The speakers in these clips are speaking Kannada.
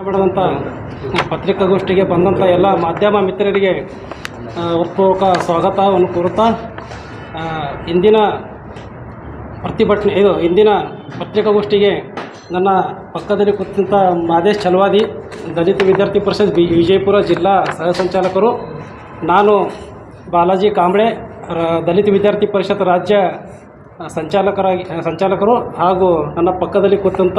ಮಾಡಿದಂಥ ಪತ್ರಿಕಾಗೋಷ್ಠಿಗೆ ಬಂದಂಥ ಎಲ್ಲ ಮಾಧ್ಯಮ ಮಿತ್ರರಿಗೆ ಹೃತ್ಪೂರ್ವಕ ಸ್ವಾಗತವನ್ನು ಕೋರುತ್ತಾ ಇಂದಿನ ಪ್ರತಿಭಟನೆ, ಇದು, ಇಂದಿನ ಪತ್ರಿಕಾಗೋಷ್ಠಿಗೆ ನನ್ನ ಪಕ್ಕದಲ್ಲಿ ಕೂತಂಥ ಮಾದೇಶ್ ಚಲವಾದಿ ದಲಿತ ವಿದ್ಯಾರ್ಥಿ ಪರಿಷತ್ ವಿಜಯಪುರ ಜಿಲ್ಲಾ ಸಹ ಸಂಚಾಲಕರು, ನಾನು ಬಾಲಾಜಿ ಕಾಂಬ್ಳೆ ದಲಿತ ವಿದ್ಯಾರ್ಥಿ ಪರಿಷತ್ ರಾಜ್ಯ ಸಂಚಾಲಕರಾಗಿ ಸಂಚಾಲಕರು ಹಾಗೂ ನನ್ನ ಪಕ್ಕದಲ್ಲಿ ಕೂತಂಥ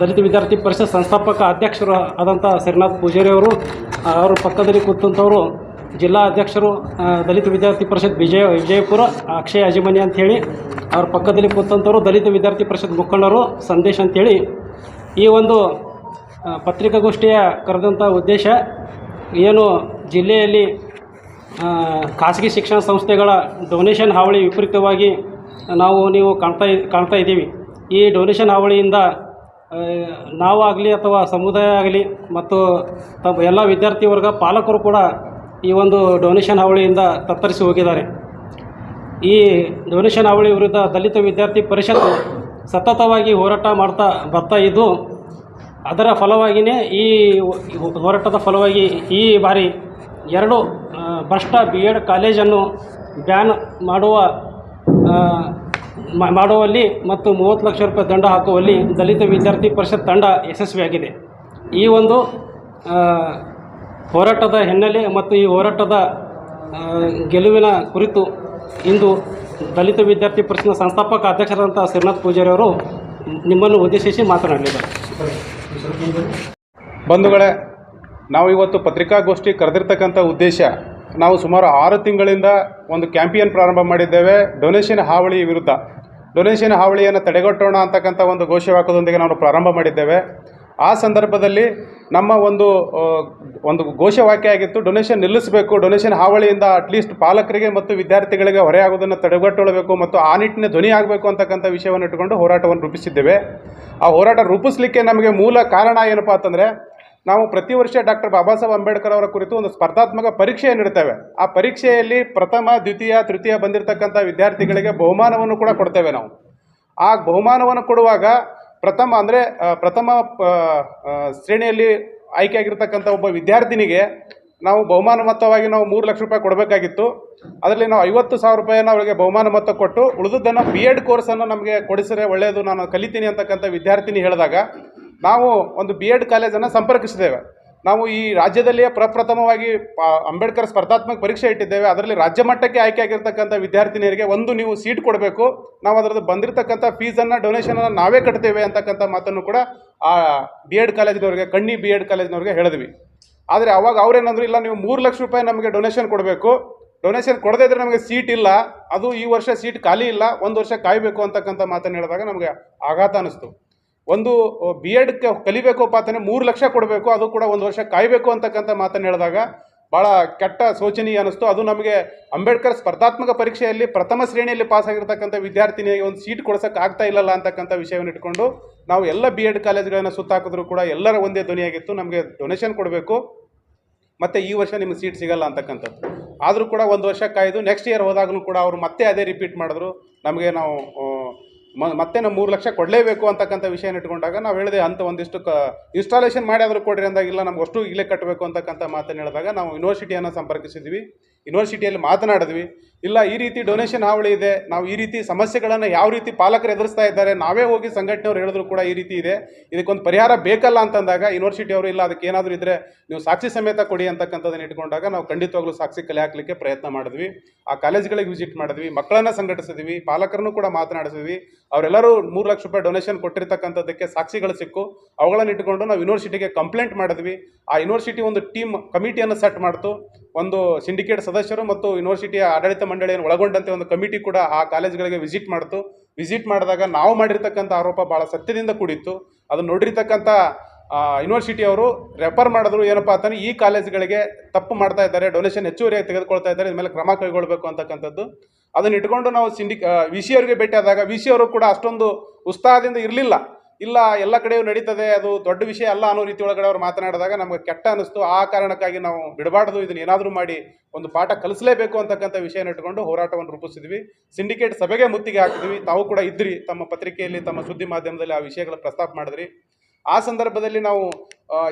ದಲಿತ ವಿದ್ಯಾರ್ಥಿ ಪರಿಷತ್ ಸಂಸ್ಥಾಪಕ ಅಧ್ಯಕ್ಷರು ಆದಂಥ ಶ್ರೀನಾಥ್ ಪೂಜಾರಿ ಅವರು ಅವರ ಪಕ್ಕದಲ್ಲಿ ಕೂತಂಥವರು ಜಿಲ್ಲಾ ಅಧ್ಯಕ್ಷರು ದಲಿತ ವಿದ್ಯಾರ್ಥಿ ಪರಿಷತ್ ವಿಜಯ, ವಿಜಯಪುರ ಅಕ್ಷಯ್ ಅಜಿಮನಿ ಅಂಥೇಳಿ ಅವ್ರ ಪಕ್ಕದಲ್ಲಿ ಕೂತಂಥವರು ದಲಿತ ವಿದ್ಯಾರ್ಥಿ ಪರಿಷತ್ ಮುಖಂಡರು ಸಂದೇಶ್ ಅಂಥೇಳಿ ಈ ಒಂದು ಪತ್ರಿಕಾಗೋಷ್ಠಿಯ ಕರೆದಂಥ ಉದ್ದೇಶ ಏನು ಜಿಲ್ಲೆಯಲ್ಲಿ ಖಾಸಗಿ ಶಿಕ್ಷಣ ಸಂಸ್ಥೆಗಳ ಡೊನೇಷನ್ ಹಾವಳಿ ವಿಪರೀತವಾಗಿ ನಾವು, ನೀವು ಕಾಣ್ತಾ ಕಾಣ್ತಾ ಇದ್ದೀವಿ. ಈ ಡೊನೇಷನ್ ಹಾವಳಿಯಿಂದ ನಾವಾಗಲಿ ಅಥವಾ ಸಮುದಾಯ ಆಗಲಿ ಮತ್ತು ತಮ್ಮ ಎಲ್ಲ ವಿದ್ಯಾರ್ಥಿ ವರ್ಗ ಪಾಲಕರು ಕೂಡ ಈ ಒಂದು ಡೊನೇಷನ್ ಹಾವಳಿಯಿಂದ ತತ್ತರಿಸಿ ಹೋಗಿದ್ದಾರೆ. ಈ ಡೊನೇಷನ್ ಹಾವಳಿ ವಿರುದ್ಧ ದಲಿತ ವಿದ್ಯಾರ್ಥಿ ಪರಿಷತ್ತು ಸತತವಾಗಿ ಹೋರಾಟ ಮಾಡ್ತಾ ಬರ್ತಾ ಇದ್ದು, ಅದರ ಫಲವಾಗಿಯೇ ಈ ಹೋರಾಟದ ಫಲವಾಗಿ ಈ ಬಾರಿ ಎರಡು ಭ್ರಷ್ಟ ಬಿ ಎಡ್ ಕಾಲೇಜನ್ನು ಬ್ಯಾನ್ ಮಾಡುವ ಮಾಡುವಲ್ಲಿ ಮತ್ತು ಮೂವತ್ತು ಲಕ್ಷ ರೂಪಾಯಿ ದಂಡ ಹಾಕುವಲ್ಲಿ ದಲಿತ ವಿದ್ಯಾರ್ಥಿ ಪರಿಷತ್ ತಂಡ ಯಶಸ್ವಿಯಾಗಿದೆ. ಈ ಒಂದು ಹೋರಾಟದ ಹಿನ್ನೆಲೆ ಮತ್ತು ಈ ಹೋರಾಟದ ಗೆಲುವಿನ ಕುರಿತು ಇಂದು ದಲಿತ ವಿದ್ಯಾರ್ಥಿ ಪರಿಷತ್ನ ಸಂಸ್ಥಾಪಕ ಅಧ್ಯಕ್ಷರಾದಂಥ ಶ್ರೀನಾಥ್ ಪೂಜಾರಿ ಅವರು ನಿಮ್ಮನ್ನು ಉದ್ದೇಶಿಸಿ ಮಾತನಾಡಲಿದ್ದಾರೆ. ಬಂಧುಗಳೇ ನಾವು ಇವತ್ತು ಪತ್ರಿಕಾಗೋಷ್ಠಿ ಕರೆದಿರ್ತಕ್ಕಂಥ ಉದ್ದೇಶ ನಾವು ಸುಮಾರು ಆರು ತಿಂಗಳಿಂದ ಒಂದು ಕ್ಯಾಂಪಿಯನ್ ಪ್ರಾರಂಭ ಮಾಡಿದ್ದೇವೆ. ಡೊನೇಷನ್ ಹಾವಳಿ ವಿರುದ್ಧ. ಡೊನೇಷನ್ ಹಾವಳಿಯನ್ನು ತಡೆಗಟ್ಟೋಣ ಅಂತಕ್ಕಂಥ ಒಂದು ಘೋಷವಾಕ್ಯದೊಂದಿಗೆ ನಾವು ಪ್ರಾರಂಭ ಮಾಡಿದ್ದೇವೆ. ಆ ಸಂದರ್ಭದಲ್ಲಿ ನಮ್ಮ ಒಂದು ಒಂದು ಘೋಷವಾಕ್ಯ ಆಗಿತ್ತು, ಡೊನೇಷನ್ ನಿಲ್ಲಿಸಬೇಕು, ಡೊನೇಷನ್ ಹಾವಳಿಯಿಂದ ಅಟ್ಲೀಸ್ಟ್ ಪಾಲಕರಿಗೆ ಮತ್ತು ವಿದ್ಯಾರ್ಥಿಗಳಿಗೆ ಹೊರೆಯಾಗುವುದನ್ನು ತಡೆಗಟ್ಟಬೇಕು ಮತ್ತು ಆ ನಿಟ್ಟಿನ ಧ್ವನಿ ಆಗಬೇಕು ಅಂತಕ್ಕಂಥ ವಿಷಯವನ್ನು ಇಟ್ಟುಕೊಂಡು ಹೋರಾಟವನ್ನು ರೂಪಿಸಿದ್ದೇವೆ. ಆ ಹೋರಾಟ ರೂಪಿಸಲಿಕ್ಕೆ ನಮಗೆ ಮೂಲ ಕಾರಣ ಏನಪ್ಪಾ ಅಂತಂದರೆ ನಾವು ಪ್ರತಿ ವರ್ಷ ಡಾಕ್ಟರ್ ಬಾಬಾ ಸಾಹೇಬ್ ಅಂಬೇಡ್ಕರ್ ಅವರ ಕುರಿತು ಒಂದು ಸ್ಪರ್ಧಾತ್ಮಕ ಪರೀಕ್ಷೆಯನ್ನು ಇಡ್ತೇವೆ ಆ ಪರೀಕ್ಷೆಯಲ್ಲಿ ಪ್ರಥಮ, ದ್ವಿತೀಯ, ತೃತೀಯ ಬಂದಿರತಕ್ಕಂಥ ವಿದ್ಯಾರ್ಥಿಗಳಿಗೆ ಬಹುಮಾನವನ್ನು ಕೂಡ ಕೊಡ್ತೇವೆ ನಾವು. ಆ ಬಹುಮಾನವನ್ನು ಕೊಡುವಾಗ ಪ್ರಥಮ ಅಂದರೆ ಪ್ರಥಮ ಶ್ರೇಣಿಯಲ್ಲಿ ಆಯ್ಕೆಯಾಗಿರ್ತಕ್ಕಂಥ ಒಬ್ಬ ವಿದ್ಯಾರ್ಥಿನಿಗೆ ನಾವು ಬಹುಮಾನ ಮೊತ್ತವಾಗಿ ನಾವು ಮೂರು ಲಕ್ಷ ರೂಪಾಯಿ ಕೊಡಬೇಕಾಗಿತ್ತು. ಅದರಲ್ಲಿ ನಾವು ಐವತ್ತು ಸಾವಿರ ರೂಪಾಯಿನ ಅವರಿಗೆ ಬಹುಮಾನ ಮೊತ್ತ ಕೊಟ್ಟು ಉಳಿದದ್ದನ್ನು ಬಿ ಎಡ್ ಕೋರ್ಸನ್ನು ನಮಗೆ ಕೊಡಿಸಿದ್ರೆ ಒಳ್ಳೆಯದು, ನಾನು ಕಲಿತೀನಿ ಅಂತಕ್ಕಂಥ ವಿದ್ಯಾರ್ಥಿನಿ ಹೇಳಿದಾಗ ನಾವು ಒಂದು ಬಿ ಎಡ್ ಕಾಲೇಜನ್ನು ಸಂಪರ್ಕಿಸಿದ್ದೇವೆ. ನಾವು ಈ ರಾಜ್ಯದಲ್ಲಿಯೇ ಪ್ರಪ್ರಥಮವಾಗಿ ಅಂಬೇಡ್ಕರ್ ಸ್ಪರ್ಧಾತ್ಮಕ ಪರೀಕ್ಷೆ ಇಟ್ಟಿದ್ದೇವೆ. ಅದರಲ್ಲಿ ರಾಜ್ಯ ಮಟ್ಟಕ್ಕೆ ಆಯ್ಕೆ ಆಗಿರ್ತಕ್ಕಂಥ ವಿದ್ಯಾರ್ಥಿನಿಯರಿಗೆ ಒಂದು ನೀವು ಸೀಟ್ ಕೊಡಬೇಕು. ನಾವು ಅದರದ್ದು ಬಂದಿರತಕ್ಕಂಥ ಫೀಸನ್ನು ಡೊನೇಷನನ್ನು ನಾವೇ ಕಟ್ತೇವೆ ಅಂತಕ್ಕಂಥ ಮಾತನ್ನು ಕೂಡ ಆ ಬಿ ಎಡ್ ಕಾಲೇಜಿನವ್ರಿಗೆ ಕಣ್ಣಿ ಬಿ ಎಡ್ ಕಾಲೇಜಿನವ್ರಿಗೆ ಹೇಳಿದ್ವಿ. ಆದರೆ ಅವಾಗ ಅವ್ರೇನಂದ್ರು ಇಲ್ಲ, ನೀವು ಮೂರು ಲಕ್ಷ ರೂಪಾಯಿ ನಮಗೆ ಡೊನೇಷನ್ ಕೊಡಬೇಕು. ಡೊನೇಷನ್ ಕೊಡದೇ ಇದ್ರೆ ನಮಗೆ ಸೀಟ್ ಇಲ್ಲ. ಅದು ಈ ವರ್ಷ ಸೀಟ್ ಖಾಲಿ ಇಲ್ಲ. ಒಂದು ವರ್ಷ ಕಾಯಬೇಕು ಅಂತಕ್ಕಂಥ ಮಾತನ್ನು ಹೇಳಿದಾಗ ನಮಗೆ ಆಘಾತ ಅನ್ನಿಸ್ತು ಒಂದು ಬಿ ಎಡ್ ಕಲಿಬೇಕಪ್ಪ ಅಂತಂದರೆ ಮೂರು ಲಕ್ಷ ಕೊಡಬೇಕು, ಅದು ಕೂಡ ಒಂದು ವರ್ಷ ಕಾಯಬೇಕು ಅಂತಕ್ಕಂಥ ಮಾತನ್ನು ಹೇಳಿದಾಗ ಭಾಳ ಕೆಟ್ಟ ಶೋಚನೀಯ ಅನ್ನಿಸ್ತು. ಅದು ನಮಗೆ ಅಂಬೇಡ್ಕರ್ ಸ್ಪರ್ಧಾತ್ಮಕ ಪರೀಕ್ಷೆಯಲ್ಲಿ ಪ್ರಥಮ ಶ್ರೇಣಿಯಲ್ಲಿ ಪಾಸ್ ಆಗಿರ್ತಕ್ಕಂಥ ವಿದ್ಯಾರ್ಥಿನಿಗೆ ಒಂದು ಸೀಟ್ ಕೊಡ್ಸೋಕೆ ಆಗ್ತಾ ಇಲ್ಲಲ್ಲ ಅಂತಕ್ಕಂಥ ವಿಷಯವನ್ನು ಇಟ್ಕೊಂಡು ನಾವು ಎಲ್ಲ ಬಿ ಎಡ್ ಕಾಲೇಜ್ಗಳನ್ನು ಸುತ್ತಾಕಿದ್ರು ಕೂಡ ಎಲ್ಲರ ಒಂದೇ ಧ್ವನಿಯಾಗಿತ್ತು. ನಮಗೆ ಡೊನೇಷನ್ ಕೊಡಬೇಕು. ಮತ್ತು ಈ ವರ್ಷ ನಿಮ್ಗೆ ಸೀಟ್ ಸಿಗಲ್ಲ ಅಂತಕ್ಕಂಥದ್ದು. ಆದರೂ ಕೂಡ ಒಂದು ವರ್ಷ ಕಾಯ್ದು ನೆಕ್ಸ್ಟ್ ಇಯರ್ ಹೋದಾಗಲೂ ಕೂಡ ಅವರು ಮತ್ತೆ ಅದೇ ರಿಪೀಟ್ ಮಾಡಿದ್ರು. ನಮಗೆ ನಾವು ಮತ್ತೆ ನಾವು ಮೂರು ಲಕ್ಷ ಕೊಡಲೇಬೇಕು ಅಂತಕ್ಕಂಥ ವಿಷಯನ ಇಟ್ಕೊಂಡಾಗ ನಾವು ಹೇಳಿದೆ ಅಂತ ಒಂದಿಷ್ಟು ಕ ಇನ್ಸ್ಟಾಲೇಷನ್ ಮಾಡಿ ಆದರೂ ಕೊಡ್ರಿ ಅಂದಾಗ ಇಲ್ಲ, ನಮ್ಗೆ ಅಷ್ಟು ಈಗಲೇ ಕಟ್ಟಬೇಕು ಅಂತಕ್ಕಂಥ ಮಾತನ್ನು ಹೇಳಿದಾಗ ನಾವು ಯೂನಿವರ್ಸಿಟಿಯನ್ನು ಸಂಪರ್ಕಿಸಿದ್ವಿ. ಯೂನಿವರ್ಸಿಟಿಯಲ್ಲಿ ಮಾತನಾಡಿದ್ವಿ. ಇಲ್ಲ, ಈ ರೀತಿ ಡೊನೇಷನ್ ಹಾವಳಿ ಇದೆ. ನಾವು ಈ ರೀತಿ ಸಮಸ್ಯೆಗಳನ್ನು ಯಾವ ರೀತಿ ಪಾಲಕರು ಎದುರಿಸ್ತಾ ಇದ್ದಾರೆ, ನಾವೇ ಹೋಗಿ ಸಂಘಟನೆಯವ್ರು ಹೇಳಿದ್ರು ಕೂಡ ಈ ರೀತಿ ಇದೆ. ಇದಕ್ಕೊಂದು ಪರಿಹಾರ ಬೇಕಲ್ಲ ಅಂತಂದಾಗ ಯೂನಿವರ್ಸಿಟಿ ಅವರು ಇಲ್ಲ, ಅದಕ್ಕೆ ಏನಾದರೂ ಇದ್ದರೆ ನೀವು ಸಾಕ್ಷಿ ಸಮೇತ ಕೊಡಿ ಅಂತಕ್ಕಂಥದ್ದನ್ನು ಇಟ್ಕೊಂಡಾಗ ನಾವು ಖಂಡಿತವಾಗ್ಲೂ ಸಾಕ್ಷಿ ಕಲೆ ಹಾಕಲಿಕ್ಕೆ ಪ್ರಯತ್ನ ಮಾಡಿದ್ವಿ. ಆ ಕಾಲೇಜ್ಗಳಿಗೆ ವಿಸಿಟ್ ಮಾಡಿದ್ವಿ, ಮಕ್ಕಳನ್ನು ಸಂಘಟಿಸಿದ್ವಿ, ಪಾಲಕರನ್ನು ಕೂಡ ಮಾತನಾಡಿಸಿದ್ವಿ. ಅವರೆಲ್ಲರೂ ಮೂರು ಲಕ್ಷ ರೂಪಾಯಿ ಡೊನೇಷನ್ ಕೊಟ್ಟಿರ್ತಕ್ಕಂಥದ್ದಕ್ಕೆ ಸಾಕ್ಷಿಗಳು ಸಿಕ್ಕು. ಅವುಗಳನ್ನು ಇಟ್ಕೊಂಡು ನಾವು ಯೂನಿವರ್ಸಿಟಿಗೆ ಕಂಪ್ಲೇಂಟ್ ಮಾಡಿದ್ವಿ. ಆ ಯೂನಿವರ್ಸಿಟಿ ಒಂದು ಟೀಮ್ ಕಮಿಟಿಯನ್ನು ಸೆಟ್ ಮಾಡ್ತು. ಒಂದು ಸಿಂಡಿಕೇಟ್ ಸದಸ್ಯರು ಮತ್ತು ಯೂನಿವರ್ಸಿಟಿಯ ಆಡಳಿತ ಮಂಡಳಿಯನ್ನು ಒಳಗೊಂಡಂತೆ ಒಂದು ಕಮಿಟಿ ಕೂಡ ಆ ಕಾಲೇಜ್ಗಳಿಗೆ ವಿಸಿಟ್ ಮಾಡ್ತು. ವಿಸಿಟ್ ಮಾಡಿದಾಗ ನಾವು ಮಾಡಿರ್ತಕ್ಕಂಥ ಆರೋಪ ಭಾಳ ಸತ್ಯದಿಂದ ಕೂಡಿತ್ತು. ಅದನ್ನು ನೋಡಿರ್ತಕ್ಕಂಥ ಯೂನಿವರ್ಸಿಟಿ ಅವರು ರೆಫರ್ ಮಾಡಿದ್ರು, ಏನಪ್ಪ ಅಂತಂದರೆ ಈ ಕಾಲೇಜ್ಗಳಿಗೆ ತಪ್ಪು ಮಾಡ್ತಾ ಇದ್ದಾರೆ, ಡೊನೇಷನ್ ಹೆಚ್ಚುವರಿಯಾಗಿ ತೆಗೆದುಕೊಳ್ತಾ ಇದ್ದಾರೆ ಇದ್ರ ಮೇಲೆ ಕ್ರಮ ಕೈಗೊಳ್ಳಬೇಕು ಅಂತಕ್ಕಂಥದ್ದು. ಅದನ್ನ ಇಟ್ಕೊಂಡು ನಾವು ಸಿಂಡಿಕ್ ವಿ ಸಿ ಅವರಿಗೆ ಭೇಟಿ ಆದಾಗ ವಿ ಸಿ ಅವರು ಕೂಡ ಅಷ್ಟೊಂದು ಉತ್ಸಾಹದಿಂದ ಇರಲಿಲ್ಲ. ಇಲ್ಲ, ಎಲ್ಲ ಕಡೆಯೂ ನಡೀತದೆ, ಅದು ದೊಡ್ಡ ವಿಷಯ ಅಲ್ಲ ಅನ್ನೋ ರೀತಿ ಒಳಗಡೆ ಅವ್ರು ಮಾತನಾಡಿದಾಗ ನಮಗೆ ಕೆಟ್ಟ ಅನಿಸ್ತು ಆ ಕಾರಣಕ್ಕಾಗಿ ನಾವು ಬಿಡಬಾರ್ದು, ಇದನ್ನ ಏನಾದರೂ ಮಾಡಿ ಒಂದು ಪಾಠ ಕಲಿಸಲೇಬೇಕು ಅಂತಕ್ಕಂಥ ವಿಷಯನ ಇಟ್ಕೊಂಡು ಹೋರಾಟವನ್ನು ರೂಪಿಸಿದ್ವಿ. ಸಿಂಡಿಕೇಟ್ ಸಭೆಗೆ ಮುತ್ತಿಗೆ ಹಾಕಿದ್ವಿ. ತಾವು ಕೂಡ ಇದ್ರಿ ತಮ್ಮ ಪತ್ರಿಕೆಯಲ್ಲಿ, ತಮ್ಮ ಸುದ್ದಿ ಮಾಧ್ಯಮದಲ್ಲಿ ಆ ವಿಷಯಗಳ ಪ್ರಸ್ತಾಪ ಮಾಡಿದ್ರಿ. ಆ ಸಂದರ್ಭದಲ್ಲಿ ನಾವು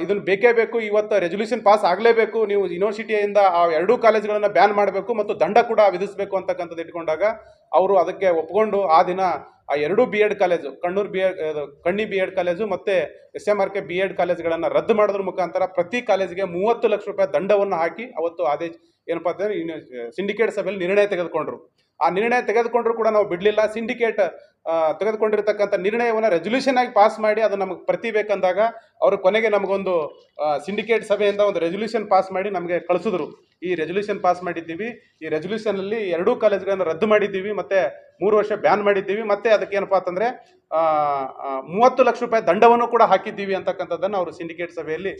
ಇದನ್ನು ಬೇಕೇ ಬೇಕು, ಇವತ್ತು ರೆಜುಲ್ಯೂಷನ್ ಪಾಸ್ ಆಗಲೇಬೇಕು, ನೀವು ಯೂನಿವರ್ಸಿಟಿಯಿಂದ ಆ ಎರಡೂ ಕಾಲೇಜುಗಳನ್ನು ಬ್ಯಾನ್ ಮಾಡಬೇಕು ಮತ್ತು ದಂಡ ಕೂಡ ವಿಧಿಸಬೇಕು ಅಂತಕ್ಕಂಥದ್ದು ಇಟ್ಕೊಂಡಾಗ ಅವರು ಅದಕ್ಕೆ ಒಪ್ಕೊಂಡು ಆ ದಿನ ಆ ಎರಡೂ B Ed college Kannur B Ed ಕಣ್ಣಿ ಬಿ ಎಡ್ ಕಾಲೇಜು ಮತ್ತು S M R K B Ed ಕಾಲೇಜುಗಳನ್ನು ರದ್ದು ಮಾಡೋದ್ರ ಮುಖಾಂತರ ಪ್ರತಿ ಕಾಲೇಜಿಗೆ ಮೂವತ್ತು ಲಕ್ಷ ರೂಪಾಯಿ ದಂಡವನ್ನು ಹಾಕಿ ಅವತ್ತು ಆದೇಶ ಏನಪ್ಪ ಅಂತಂದ್ರೆ ಸಿಂಡಿಕೇಟ್ ಸಭೆಯಲ್ಲಿ ನಿರ್ಣಯ ತೆಗೆದುಕೊಂಡ್ರು. ಆ ನಿರ್ಣಯ ತೆಗೆದುಕೊಂಡ್ರು ಕೂಡ ನಾವು ಬಿಡಲಿಲ್ಲ. ಸಿಂಡಿಕೇಟ್ ತೆಗೆದುಕೊಂಡಿರ್ತಕ್ಕಂಥ ನಿರ್ಣಯವನ್ನು ರೆಸೊಲ್ಯೂಷನ್ ಆಗಿ ಪಾಸ್ ಮಾಡಿ ಅದು ನಮಗೆ ಪ್ರತಿ ಬೇಕಂದಾಗ ಅವರು ಕೊನೆಗೆ ನಮಗೊಂದು ಸಿಂಡಿಕೇಟ್ ಸಭೆಯಿಂದ ಒಂದು ರೆಸೊಲ್ಯೂಷನ್ ಪಾಸ್ ಮಾಡಿ ನಮಗೆ ಕಳಿಸಿದ್ರು. ಈ ರೆಸೊಲ್ಯೂಷನ್ ಪಾಸ್ ಮಾಡಿದ್ದೀವಿ. ಈ ರೆಸೊಲ್ಯೂಷನಲ್ಲಿ ಎರಡೂ ಕಾಲೇಜ್ಗಳನ್ನು ರದ್ದು ಮಾಡಿದ್ದೀವಿ. ಮತ್ತು ಮೂರು ವರ್ಷ ಬ್ಯಾನ್ ಮಾಡಿದ್ದೀವಿ. ಮತ್ತೆ ಅದಕ್ಕೆ ಏನಪ್ಪ ಅಂತಂದರೆ ಮೂವತ್ತು ಲಕ್ಷ ರೂಪಾಯಿ ದಂಡವನ್ನು ಕೂಡ ಹಾಕಿದ್ದೀವಿ ಅಂತಕ್ಕಂಥದ್ದನ್ನು ಅವರು ಸಿಂಡಿಕೇಟ್ ಸಭೆಯಲ್ಲಿ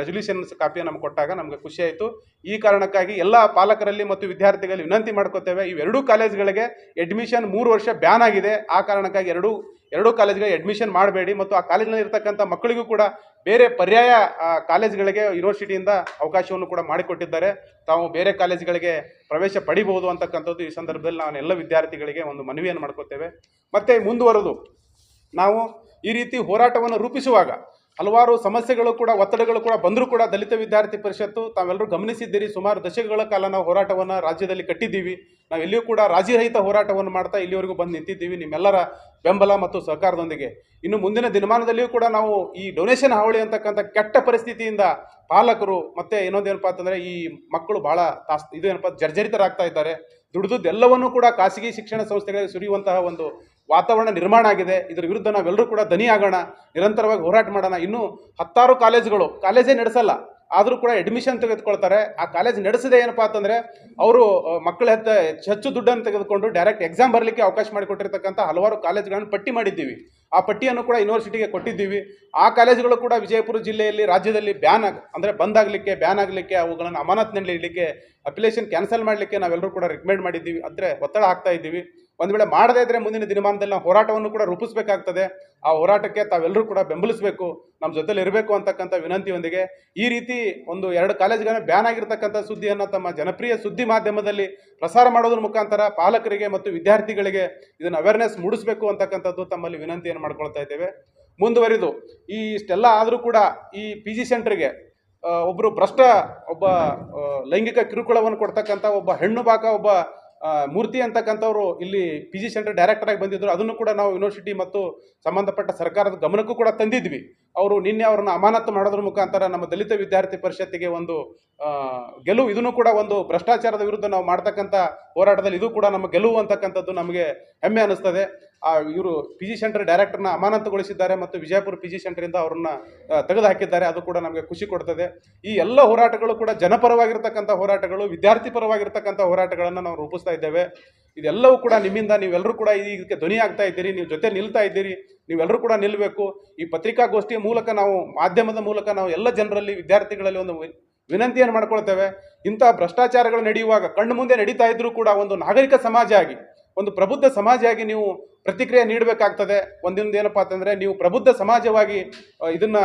ರೆಸೊಲ್ಯೂಷನ್ ಕಾಪಿಯನ್ನು ನಮ್ಗೆ ಕೊಟ್ಟಾಗ ನಮಗೆ ಖುಷಿ ಆಯಿತು. ಈ ಕಾರಣಕ್ಕಾಗಿ ಎಲ್ಲ ಪಾಲಕರಲ್ಲಿ ಮತ್ತು ವಿದ್ಯಾರ್ಥಿಗಳಲ್ಲಿ ವಿನಂತಿ ಮಾಡ್ಕೋತೇವೆ ಇವೆರಡೂ ಕಾಲೇಜ್ಗಳಿಗೆ ಅಡ್ಮಿಷನ್ ಮೂರು ವರ್ಷ ಬ್ಯಾನ್ ಆಗಿದೆ. ಆ ಕಾರಣಕ್ಕಾಗಿ ಎರಡೂ ಎರಡೂ ಕಾಲೇಜ್ಗಳಿಗೆ ಅಡ್ಮಿಷನ್ ಮಾಡಬೇಡಿ ಮತ್ತು ಆ ಕಾಲೇಜಿನಲ್ಲಿ ಇರ್ತಕ್ಕಂಥ ಮಕ್ಕಳಿಗೂ ಕೂಡ ಬೇರೆ ಪರ್ಯಾಯ ಕಾಲೇಜ್ಗಳಿಗೆ ಯೂನಿವರ್ಸಿಟಿಯಿಂದ ಅವಕಾಶವನ್ನು ಕೂಡ ಮಾಡಿಕೊಟ್ಟಿದ್ದಾರೆ. ತಾವು ಬೇರೆ ಕಾಲೇಜ್ಗಳಿಗೆ ಪ್ರವೇಶ ಪಡಿಬಹುದು ಅಂತಕ್ಕಂಥದ್ದು ಈ ಸಂದರ್ಭದಲ್ಲಿ ನಾನು ಎಲ್ಲ ವಿದ್ಯಾರ್ಥಿಗಳಿಗೆ ಒಂದು ಮನವಿಯನ್ನು ಮಾಡ್ಕೋತೇವೆ. ಮತ್ತು ಮುಂದುವರೆದು ನಾವು ಈ ರೀತಿ ಹೋರಾಟವನ್ನು ರೂಪಿಸುವಾಗ ಹಲವಾರು ಸಮಸ್ಯೆಗಳು ಕೂಡ, ಒತ್ತಡಗಳು ಕೂಡ ಬಂದರೂ ಕೂಡ ದಲಿತ ವಿದ್ಯಾರ್ಥಿ ಪರಿಷತ್ತು ತಾವೆಲ್ಲರೂ ಗಮನಿಸಿದ್ದೀರಿ. ಸುಮಾರು ದಶಕಗಳ ಕಾಲ ನಾವು ಹೋರಾಟವನ್ನು ರಾಜ್ಯದಲ್ಲಿ ಕಟ್ಟಿದ್ದೀವಿ. ನಾವು ಎಲ್ಲಿಯೂ ಕೂಡ ರಾಜಿರಹಿತ ಹೋರಾಟವನ್ನು ಮಾಡ್ತಾ ಇಲ್ಲಿವರೆಗೂ ಬಂದು ನಿಂತಿದ್ದೀವಿ. ನಿಮ್ಮೆಲ್ಲರ ಬೆಂಬಲ ಮತ್ತು ಸಹಕಾರದೊಂದಿಗೆ. ಇನ್ನು ಮುಂದಿನ ದಿನಮಾನದಲ್ಲಿಯೂ ಕೂಡ ನಾವು ಈ ಡೊನೇಷನ್ ಹಾವಳಿ ಅಂತಕ್ಕಂಥ ಕೆಟ್ಟ ಪರಿಸ್ಥಿತಿಯಿಂದ ಪಾಲಕರು ಮತ್ತು ಇನ್ನೊಂದೇನಪ್ಪ ಅಂತಂದರೆ ಈ ಮಕ್ಕಳು ಭಾಳ ತಾಸ್, ಇದು ಏನಪ್ಪ, ಜರ್ಜರಿತರಾಗ್ತಾ ಇದ್ದಾರೆ. ದುಡಿದುದೆಲ್ಲವನ್ನೂ ಕೂಡ ಖಾಸಗಿ ಶಿಕ್ಷಣ ಸಂಸ್ಥೆಗಳಿಗೆ ಸುರಿಯುವಂತಹ ಒಂದು ವಾತಾವರಣ ನಿರ್ಮಾಣ ಆಗಿದೆ. ಇದರ ವಿರುದ್ಧ ನಾವೆಲ್ಲರೂ ಕೂಡ ದನಿ ಆಗೋಣ, ನಿರಂತರವಾಗಿ ಹೋರಾಟ ಮಾಡೋಣ. ಇನ್ನೂ ಹತ್ತಾರು ಕಾಲೇಜುಗಳು, ಕಾಲೇಜೇ ನಡೆಸಲ್ಲ, ಆದರೂ ಕೂಡ ಅಡ್ಮಿಷನ್ ತೆಗೆದುಕೊಳ್ತಾರೆ. ಆ ಕಾಲೇಜ್ ನಡೆಸದೆ ಏನಪ್ಪಾ ಅಂತಂದರೆ, ಅವರು ಮಕ್ಕಳ ಹತ್ತ ಹೆಚ್ಚು ದುಡ್ಡನ್ನು ತೆಗೆದುಕೊಂಡು ಡೈರೆಕ್ಟ್ ಎಕ್ಸಾಮ್ ಬರಲಿಕ್ಕೆ ಅವಕಾಶ ಮಾಡಿಕೊಟ್ಟಿರ್ತಕ್ಕಂಥ ಹಲವಾರು ಕಾಲೇಜುಗಳನ್ನು ಪಟ್ಟಿ ಮಾಡಿದ್ದೀವಿ. ಆ ಪಟ್ಟಿಯನ್ನು ಕೂಡ ಯೂನಿವರ್ಸಿಟಿಗೆ ಕೊಟ್ಟಿದ್ದೀವಿ. ಆ ಕಾಲೇಜುಗಳು ಕೂಡ ವಿಜಯಪುರ ಜಿಲ್ಲೆಯಲ್ಲಿ ರಾಜ್ಯದಲ್ಲಿ ಬ್ಯಾನ್ ಆಗ, ಅಂದರೆ ಬಂದ್ ಆಗಲಿಕ್ಕೆ ಬ್ಯಾನ್ ಆಗಲಿಕ್ಕೆ, ಅವುಗಳನ್ನು ಅಮಾನತ್ನಲ್ಲಿ ಇಡಲಿಕ್ಕೆ ಅಪ್ಲಿಕೇಶನ್ ಕ್ಯಾನ್ಸಲ್ ಮಾಡಲಿಕ್ಕೆ ನಾವೆಲ್ಲರೂ ಕೂಡ ರೆಕಮೆಂಡ್ ಮಾಡಿದ್ದೀವಿ. ಅಂದರೆ ಒತ್ತಡ ಹಾಕ್ತಾ ಇದ್ದೀವಿ. ಒಂದು ವೇಳೆ ಮಾಡದೇ ಇದ್ದರೆ ಮುಂದಿನ ದಿನಮಾನದಲ್ಲಿ ನಾವು ಹೋರಾಟವನ್ನು ಕೂಡ ರೂಪಿಸಬೇಕಾಗ್ತದೆ. ಆ ಹೋರಾಟಕ್ಕೆ ತಾವೆಲ್ಲರೂ ಕೂಡ ಬೆಂಬಲಿಸಬೇಕು ನಮ್ಮ ಜೊತೆಲಿ ಇರಬೇಕು ಅಂತಕ್ಕಂಥ ವಿನಂತಿಯೊಂದಿಗೆ ಈ ರೀತಿ ಒಂದು ಎರಡು ಕಾಲೇಜುಗಳನ್ನ ಬ್ಯಾನ್ ಆಗಿರ್ತಕ್ಕಂಥ ಸುದ್ದಿಯನ್ನು ತಮ್ಮ ಜನಪ್ರಿಯ ಸುದ್ದಿ ಮಾಧ್ಯಮದಲ್ಲಿ ಪ್ರಸಾರ ಮಾಡೋದ್ರ ಮುಖಾಂತರ ಪಾಲಕರಿಗೆ ಮತ್ತು ವಿದ್ಯಾರ್ಥಿಗಳಿಗೆ ಇದನ್ನು ಅವೇರ್ನೆಸ್ ಮೂಡಿಸಬೇಕು ಅಂತಕ್ಕಂಥದ್ದು ತಮ್ಮಲ್ಲಿ ವಿನಂತಿಯನ್ನು ಮಾಡ್ಕೊಳ್ತಾ ಇದ್ದೇವೆ. ಮುಂದುವರಿದು, ಈ ಇಷ್ಟೆಲ್ಲ ಆದರೂ ಕೂಡ ಈ ಪಿ ಜಿ ಸೆಂಟ್ರಿಗೆ ಒಬ್ಬರು ಭ್ರಷ್ಟ, ಒಬ್ಬ ಲೈಂಗಿಕ ಕಿರುಕುಳವನ್ನು ಕೊಡ್ತಕ್ಕಂಥ ಒಬ್ಬ ಹೆಣ್ಣು ಬಾಕ ಒಬ್ಬ ಮೂರ್ತಿ ಅಂತಕ್ಕಂಥವ್ರು ಇಲ್ಲಿ ಪಿ ಜಿ ಸೆಂಟರ್ ಡೈರೆಕ್ಟರ್ ಆಗಿ ಬಂದಿದ್ದರು ಅದನ್ನು ಕೂಡ ನಾವು ಯೂನಿವರ್ಸಿಟಿ ಮತ್ತು ಸಂಬಂಧಪಟ್ಟ ಸರ್ಕಾರದ ಗಮನಕ್ಕೂ ಕೂಡ ತಂದಿದ್ವಿ. ಅವರು ನಿನ್ನೆ ಅವ್ರನ್ನ ಅಮಾನತು ಮಾಡೋದ್ರ ಮುಖಾಂತರ ನಮ್ಮ ದಲಿತ ವಿದ್ಯಾರ್ಥಿ ಪರಿಷತ್ತಿಗೆ ಒಂದು ಗೆಲುವು. ಇದನ್ನು ಕೂಡ ಒಂದು ಭ್ರಷ್ಟಾಚಾರದ ವಿರುದ್ಧ ನಾವು ಮಾಡ್ತಕ್ಕಂಥ ಹೋರಾಟದಲ್ಲಿ ಇದು ಕೂಡ ನಮ್ಮ ಗೆಲುವು ಅಂತಕ್ಕಂಥದ್ದು ನಮಗೆ ಹೆಮ್ಮೆ ಅನ್ನಿಸ್ತದೆ. ಆ ಇವರು ಪಿ ಜಿ ಸೆಂಟರ್ ಡೈರೆಕ್ಟರ್ನ ಅಮಾನತುಗೊಳಿಸಿದ್ದಾರೆ ಮತ್ತು ವಿಜಯಪುರ ಪಿ ಜಿ ಸೆಂಟರಿಂದ ಅವರನ್ನ ತೆಗೆದು ಹಾಕಿದ್ದಾರೆ ಅದು ಕೂಡ ನಮಗೆ ಖುಷಿ ಕೊಡ್ತದೆ. ಈ ಎಲ್ಲ ಹೋರಾಟಗಳು ಕೂಡ ಜನಪರವಾಗಿರ್ತಕ್ಕಂಥ ಹೋರಾಟಗಳು, ವಿದ್ಯಾರ್ಥಿ ಪರವಾಗಿರ್ತಕ್ಕಂಥ ಹೋರಾಟಗಳನ್ನು ನಾವು ರೂಪಿಸ್ತಾ ಇದ್ದೇವೆ. ಇದೆಲ್ಲವೂ ಕೂಡ ನಿಮ್ಮಿಂದ ನೀವೆಲ್ಲರೂ ಕೂಡ ಇದಕ್ಕೆ ಧ್ವನಿ ಆಗ್ತಾ ಇದ್ದೀರಿ. ನೀವು ಜೊತೆ ನಿಲ್ತಾ ಇದ್ದೀರಿ. ನೀವೆಲ್ಲರೂ ಕೂಡ ನಿಲ್ಲಬೇಕು ಈ ಪತ್ರಿಕಾಗೋಷ್ಠಿಯ ಮೂಲಕ ನಾವು, ಮಾಧ್ಯಮದ ಮೂಲಕ ನಾವು ಎಲ್ಲ ಜನರಲ್ಲಿ, ವಿದ್ಯಾರ್ಥಿಗಳಲ್ಲಿ ಒಂದು ವಿನಂತಿಯನ್ನು ಮಾಡ್ಕೊಳ್ತೇವೆ. ಇಂಥ ಭ್ರಷ್ಟಾಚಾರಗಳು ನಡೆಯುವಾಗ, ಕಣ್ಣು ಮುಂದೆ ನಡೀತಾ ಇದ್ರೂ ಕೂಡ ಒಂದು ನಾಗರಿಕ ಸಮಾಜ ಆಗಿ ಒಂದು ಪ್ರಬುದ್ಧ ಸಮಾಜ ಆಗಿ ನೀವು ಪ್ರತಿಕ್ರಿಯೆ ನೀಡಬೇಕಾಗ್ತದೆ. ಒಂದೊಂದು ಏನಪ್ಪ ಅಂತಂದರೆ ನೀವು ಪ್ರಬುದ್ಧ ಸಮಾಜವಾಗಿ ಇದನ್ನು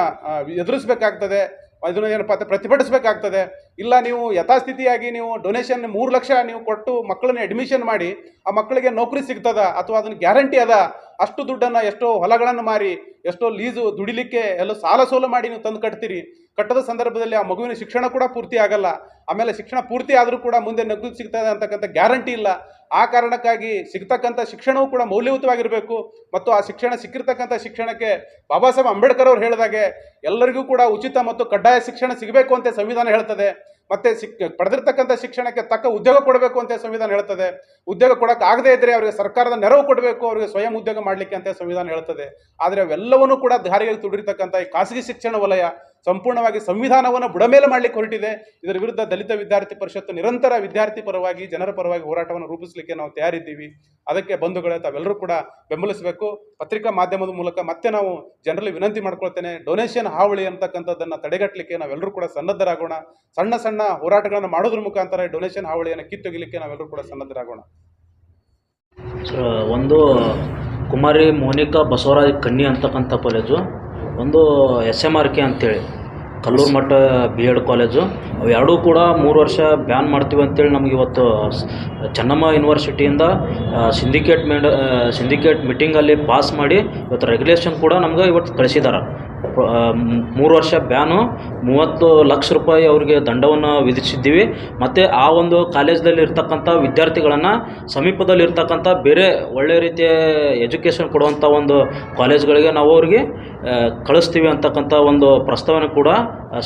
ಎದುರಿಸಬೇಕಾಗ್ತದೆ. ಅದನ್ನ ಏನಪ್ಪ ಅಂತ ಪ್ರತಿಭಟಿಸಬೇಕಾಗ್ತದೆ. ಇಲ್ಲ ನೀವು ಯಥಾಸ್ಥಿತಿಯಾಗಿ ನೀವು ಡೊನೇಷನ್ ಮೂರು ಲಕ್ಷ ನೀವು ಕೊಟ್ಟು ಮಕ್ಕಳನ್ನ ಅಡ್ಮಿಷನ್ ಮಾಡಿ, ಆ ಮಕ್ಕಳಿಗೆ ನೌಕರಿ ಸಿಗ್ತದ? ಅಥವಾ ಅದನ್ನ ಗ್ಯಾರಂಟಿ ಅದ? ಅಷ್ಟು ದುಡ್ಡನ್ನು, ಎಷ್ಟೋ ಹೊಲಗಳನ್ನು ಮಾರಿ ಎಷ್ಟೋ ಲೀಸು ದುಡಿಲಿಕ್ಕೆ ಎಲ್ಲ ಸಾಲ ಸೋಲ ಮಾಡಿ ನೀವು ತಂದು ಕಟ್ತೀರಿ. ಕಟ್ಟದ ಸಂದರ್ಭದಲ್ಲಿ ಆ ಮಗುವಿನ ಶಿಕ್ಷಣ ಕೂಡ ಪೂರ್ತಿ ಆಗಲ್ಲ. ಆಮೇಲೆ ಶಿಕ್ಷಣ ಪೂರ್ತಿ ಆದರೂ ಕೂಡ ಮುಂದೆ ನಗದು ಸಿಗ್ತದೆ ಅಂತಕ್ಕಂಥ ಗ್ಯಾರಂಟಿ ಇಲ್ಲ. ಆ ಕಾರಣಕ್ಕಾಗಿ ಸಿಗ್ತಕ್ಕಂಥ ಶಿಕ್ಷಣವೂ ಕೂಡ ಮೌಲ್ಯಯುತವಾಗಿರಬೇಕು. ಮತ್ತು ಆ ಶಿಕ್ಷಣ ಸಿಕ್ಕಿರ್ತಕ್ಕಂಥ ಶಿಕ್ಷಣಕ್ಕೆ ಬಾಬಾ ಸಾಹೇಬ್ ಅಂಬೇಡ್ಕರ್ ಅವರು ಹೇಳಿದಾಗೆ, ಎಲ್ಲರಿಗೂ ಕೂಡ ಉಚಿತ ಮತ್ತು ಕಡ್ಡಾಯ ಶಿಕ್ಷಣ ಸಿಗಬೇಕು ಅಂತ ಸಂವಿಧಾನ ಹೇಳ್ತದೆ. ಮತ್ತೆ ಸಿಕ್ ಪಡೆದಿರ್ತಕ್ಕಂಥ ಶಿಕ್ಷಣಕ್ಕೆ ತಕ್ಕ ಉದ್ಯೋಗ ಕೊಡಬೇಕು ಅಂತ ಸಂವಿಧಾನ ಹೇಳ್ತದೆ. ಉದ್ಯೋಗ ಕೊಡಕ್ಕೆ ಆಗದೇ ಇದ್ರೆ ಅವರಿಗೆ ಸರ್ಕಾರದ ನೆರವು ಕೊಡಬೇಕು, ಅವರಿಗೆ ಸ್ವಯಂ ಉದ್ಯೋಗ ಮಾಡಲಿಕ್ಕೆ ಅಂತ ಸಂವಿಧಾನ ಹೇಳ್ತದೆ. ಆದರೆ ಅವೆಲ್ಲವನ್ನೂ ಕೂಡ ದಾರಿಯಲ್ಲಿ ತುಡಿರ್ತಕ್ಕಂಥ ಈ ಖಾಸಗಿ ಶಿಕ್ಷಣ ವಲಯ ಸಂಪೂರ್ಣವಾಗಿ ಸಂವಿಧಾನವನ್ನು ಬುಡಮೇಲೆ ಮಾಡಲಿಕ್ಕೆ ಹೊರಟಿದೆ. ಇದರ ವಿರುದ್ಧ ದಲಿತ ವಿದ್ಯಾರ್ಥಿ ಪರಿಷತ್ತು ನಿರಂತರ ವಿದ್ಯಾರ್ಥಿ ಪರವಾಗಿ, ಜನರ ಪರವಾಗಿ ಹೋರಾಟವನ್ನು ರೂಪಿಸಲಿಕ್ಕೆ ನಾವು ತಯಾರಿದ್ದೀವಿ. ಅದಕ್ಕೆ ಬಂಧುಗಳೇ, ತಾವೆಲ್ಲರೂ ಕೂಡ ಬೆಂಬಲಿಸಬೇಕು. ಪತ್ರಿಕಾ ಮಾಧ್ಯಮದ ಮೂಲಕ ಮತ್ತೆ ನಾವು ಜನರಲ್ಲಿ ವಿನಂತಿ ಮಾಡ್ಕೊಳ್ತೇನೆ. ಡೊನೇಷನ್ ಹಾವಳಿ ಅಂತಕ್ಕಂಥದ್ದನ್ನು ತಡೆಗಟ್ಟಲಿಕ್ಕೆ ನಾವೆಲ್ಲರೂ ಕೂಡ ಸನ್ನದ್ಧರಾಗೋಣ. ಸಣ್ಣ ಸಣ್ಣ ಹೋರಾಟಗಳನ್ನು ಮಾಡೋದ್ರ ಮುಖಾಂತರ ಡೊನೇಷನ್ ಹಾವಳಿಯನ್ನು ಕಿತ್ತೊಗಿಲಿಕ್ಕೆ ನಾವೆಲ್ಲರೂ ಕೂಡ ಸನ್ನದ್ಧರಾಗೋಣ. ಒಂದು ಕುಮಾರಿ ಮೋನಿಕಾ ಬಸವರಾಜ್ ಕನ್ನಿ ಅಂತಕ್ಕಂಥ ಕಾಲೇಜು, ಒಂದು ಎಸ್ ಎಂ ಆರ್ ಕೆ ಅಂತೇಳಿ. ಕಲ್ಲೂರು ಮಠ ಬಿ ಎಡ್ ಕಾಲೇಜು ಅವು ಎರಡೂ ಕೂಡ ಮೂರು ವರ್ಷ ಬ್ಯಾನ್ ಮಾಡ್ತೀವಿ ಅಂತೇಳಿ ನಮ್ಗೆ ಇವತ್ತು ಚೆನ್ನಮ್ಮ ಯೂನಿವರ್ಸಿಟಿಯಿಂದ ಸಿಂಡಿಕೇಟ್ ಮೇಡ ಸಿಂಡಿಕೇಟ್ ಮೀಟಿಂಗಲ್ಲಿ ಪಾಸ್ ಮಾಡಿ ಇವತ್ತು ರೆಗ್ಯುಲೇಷನ್ ಕೂಡ ನಮ್ಗೆ ಇವತ್ತು ಕಳಿಸಿದ್ದಾರೆ ಮೂರು ವರ್ಷ ಬ್ಯಾನು ಮೂವತ್ತು ಲಕ್ಷ ರೂಪಾಯಿ ಅವರಿಗೆ ದಂಡವನ್ನು ವಿಧಿಸಿದ್ದೀವಿ. ಮತ್ತು ಆ ಒಂದು ಕಾಲೇಜ್ದಲ್ಲಿ ಇರ್ತಕ್ಕಂಥ ವಿದ್ಯಾರ್ಥಿಗಳನ್ನು ಸಮೀಪದಲ್ಲಿರ್ತಕ್ಕಂಥ ಬೇರೆ ಒಳ್ಳೆಯ ರೀತಿಯ ಎಜುಕೇಷನ್ ಕೊಡುವಂಥ ಒಂದು ಕಾಲೇಜ್ಗಳಿಗೆ ನಾವು ಅವರಿಗೆ ಕಳಿಸ್ತೀವಿ ಅಂತಕ್ಕಂಥ ಒಂದು ಪ್ರಸ್ತಾವನೆ ಕೂಡ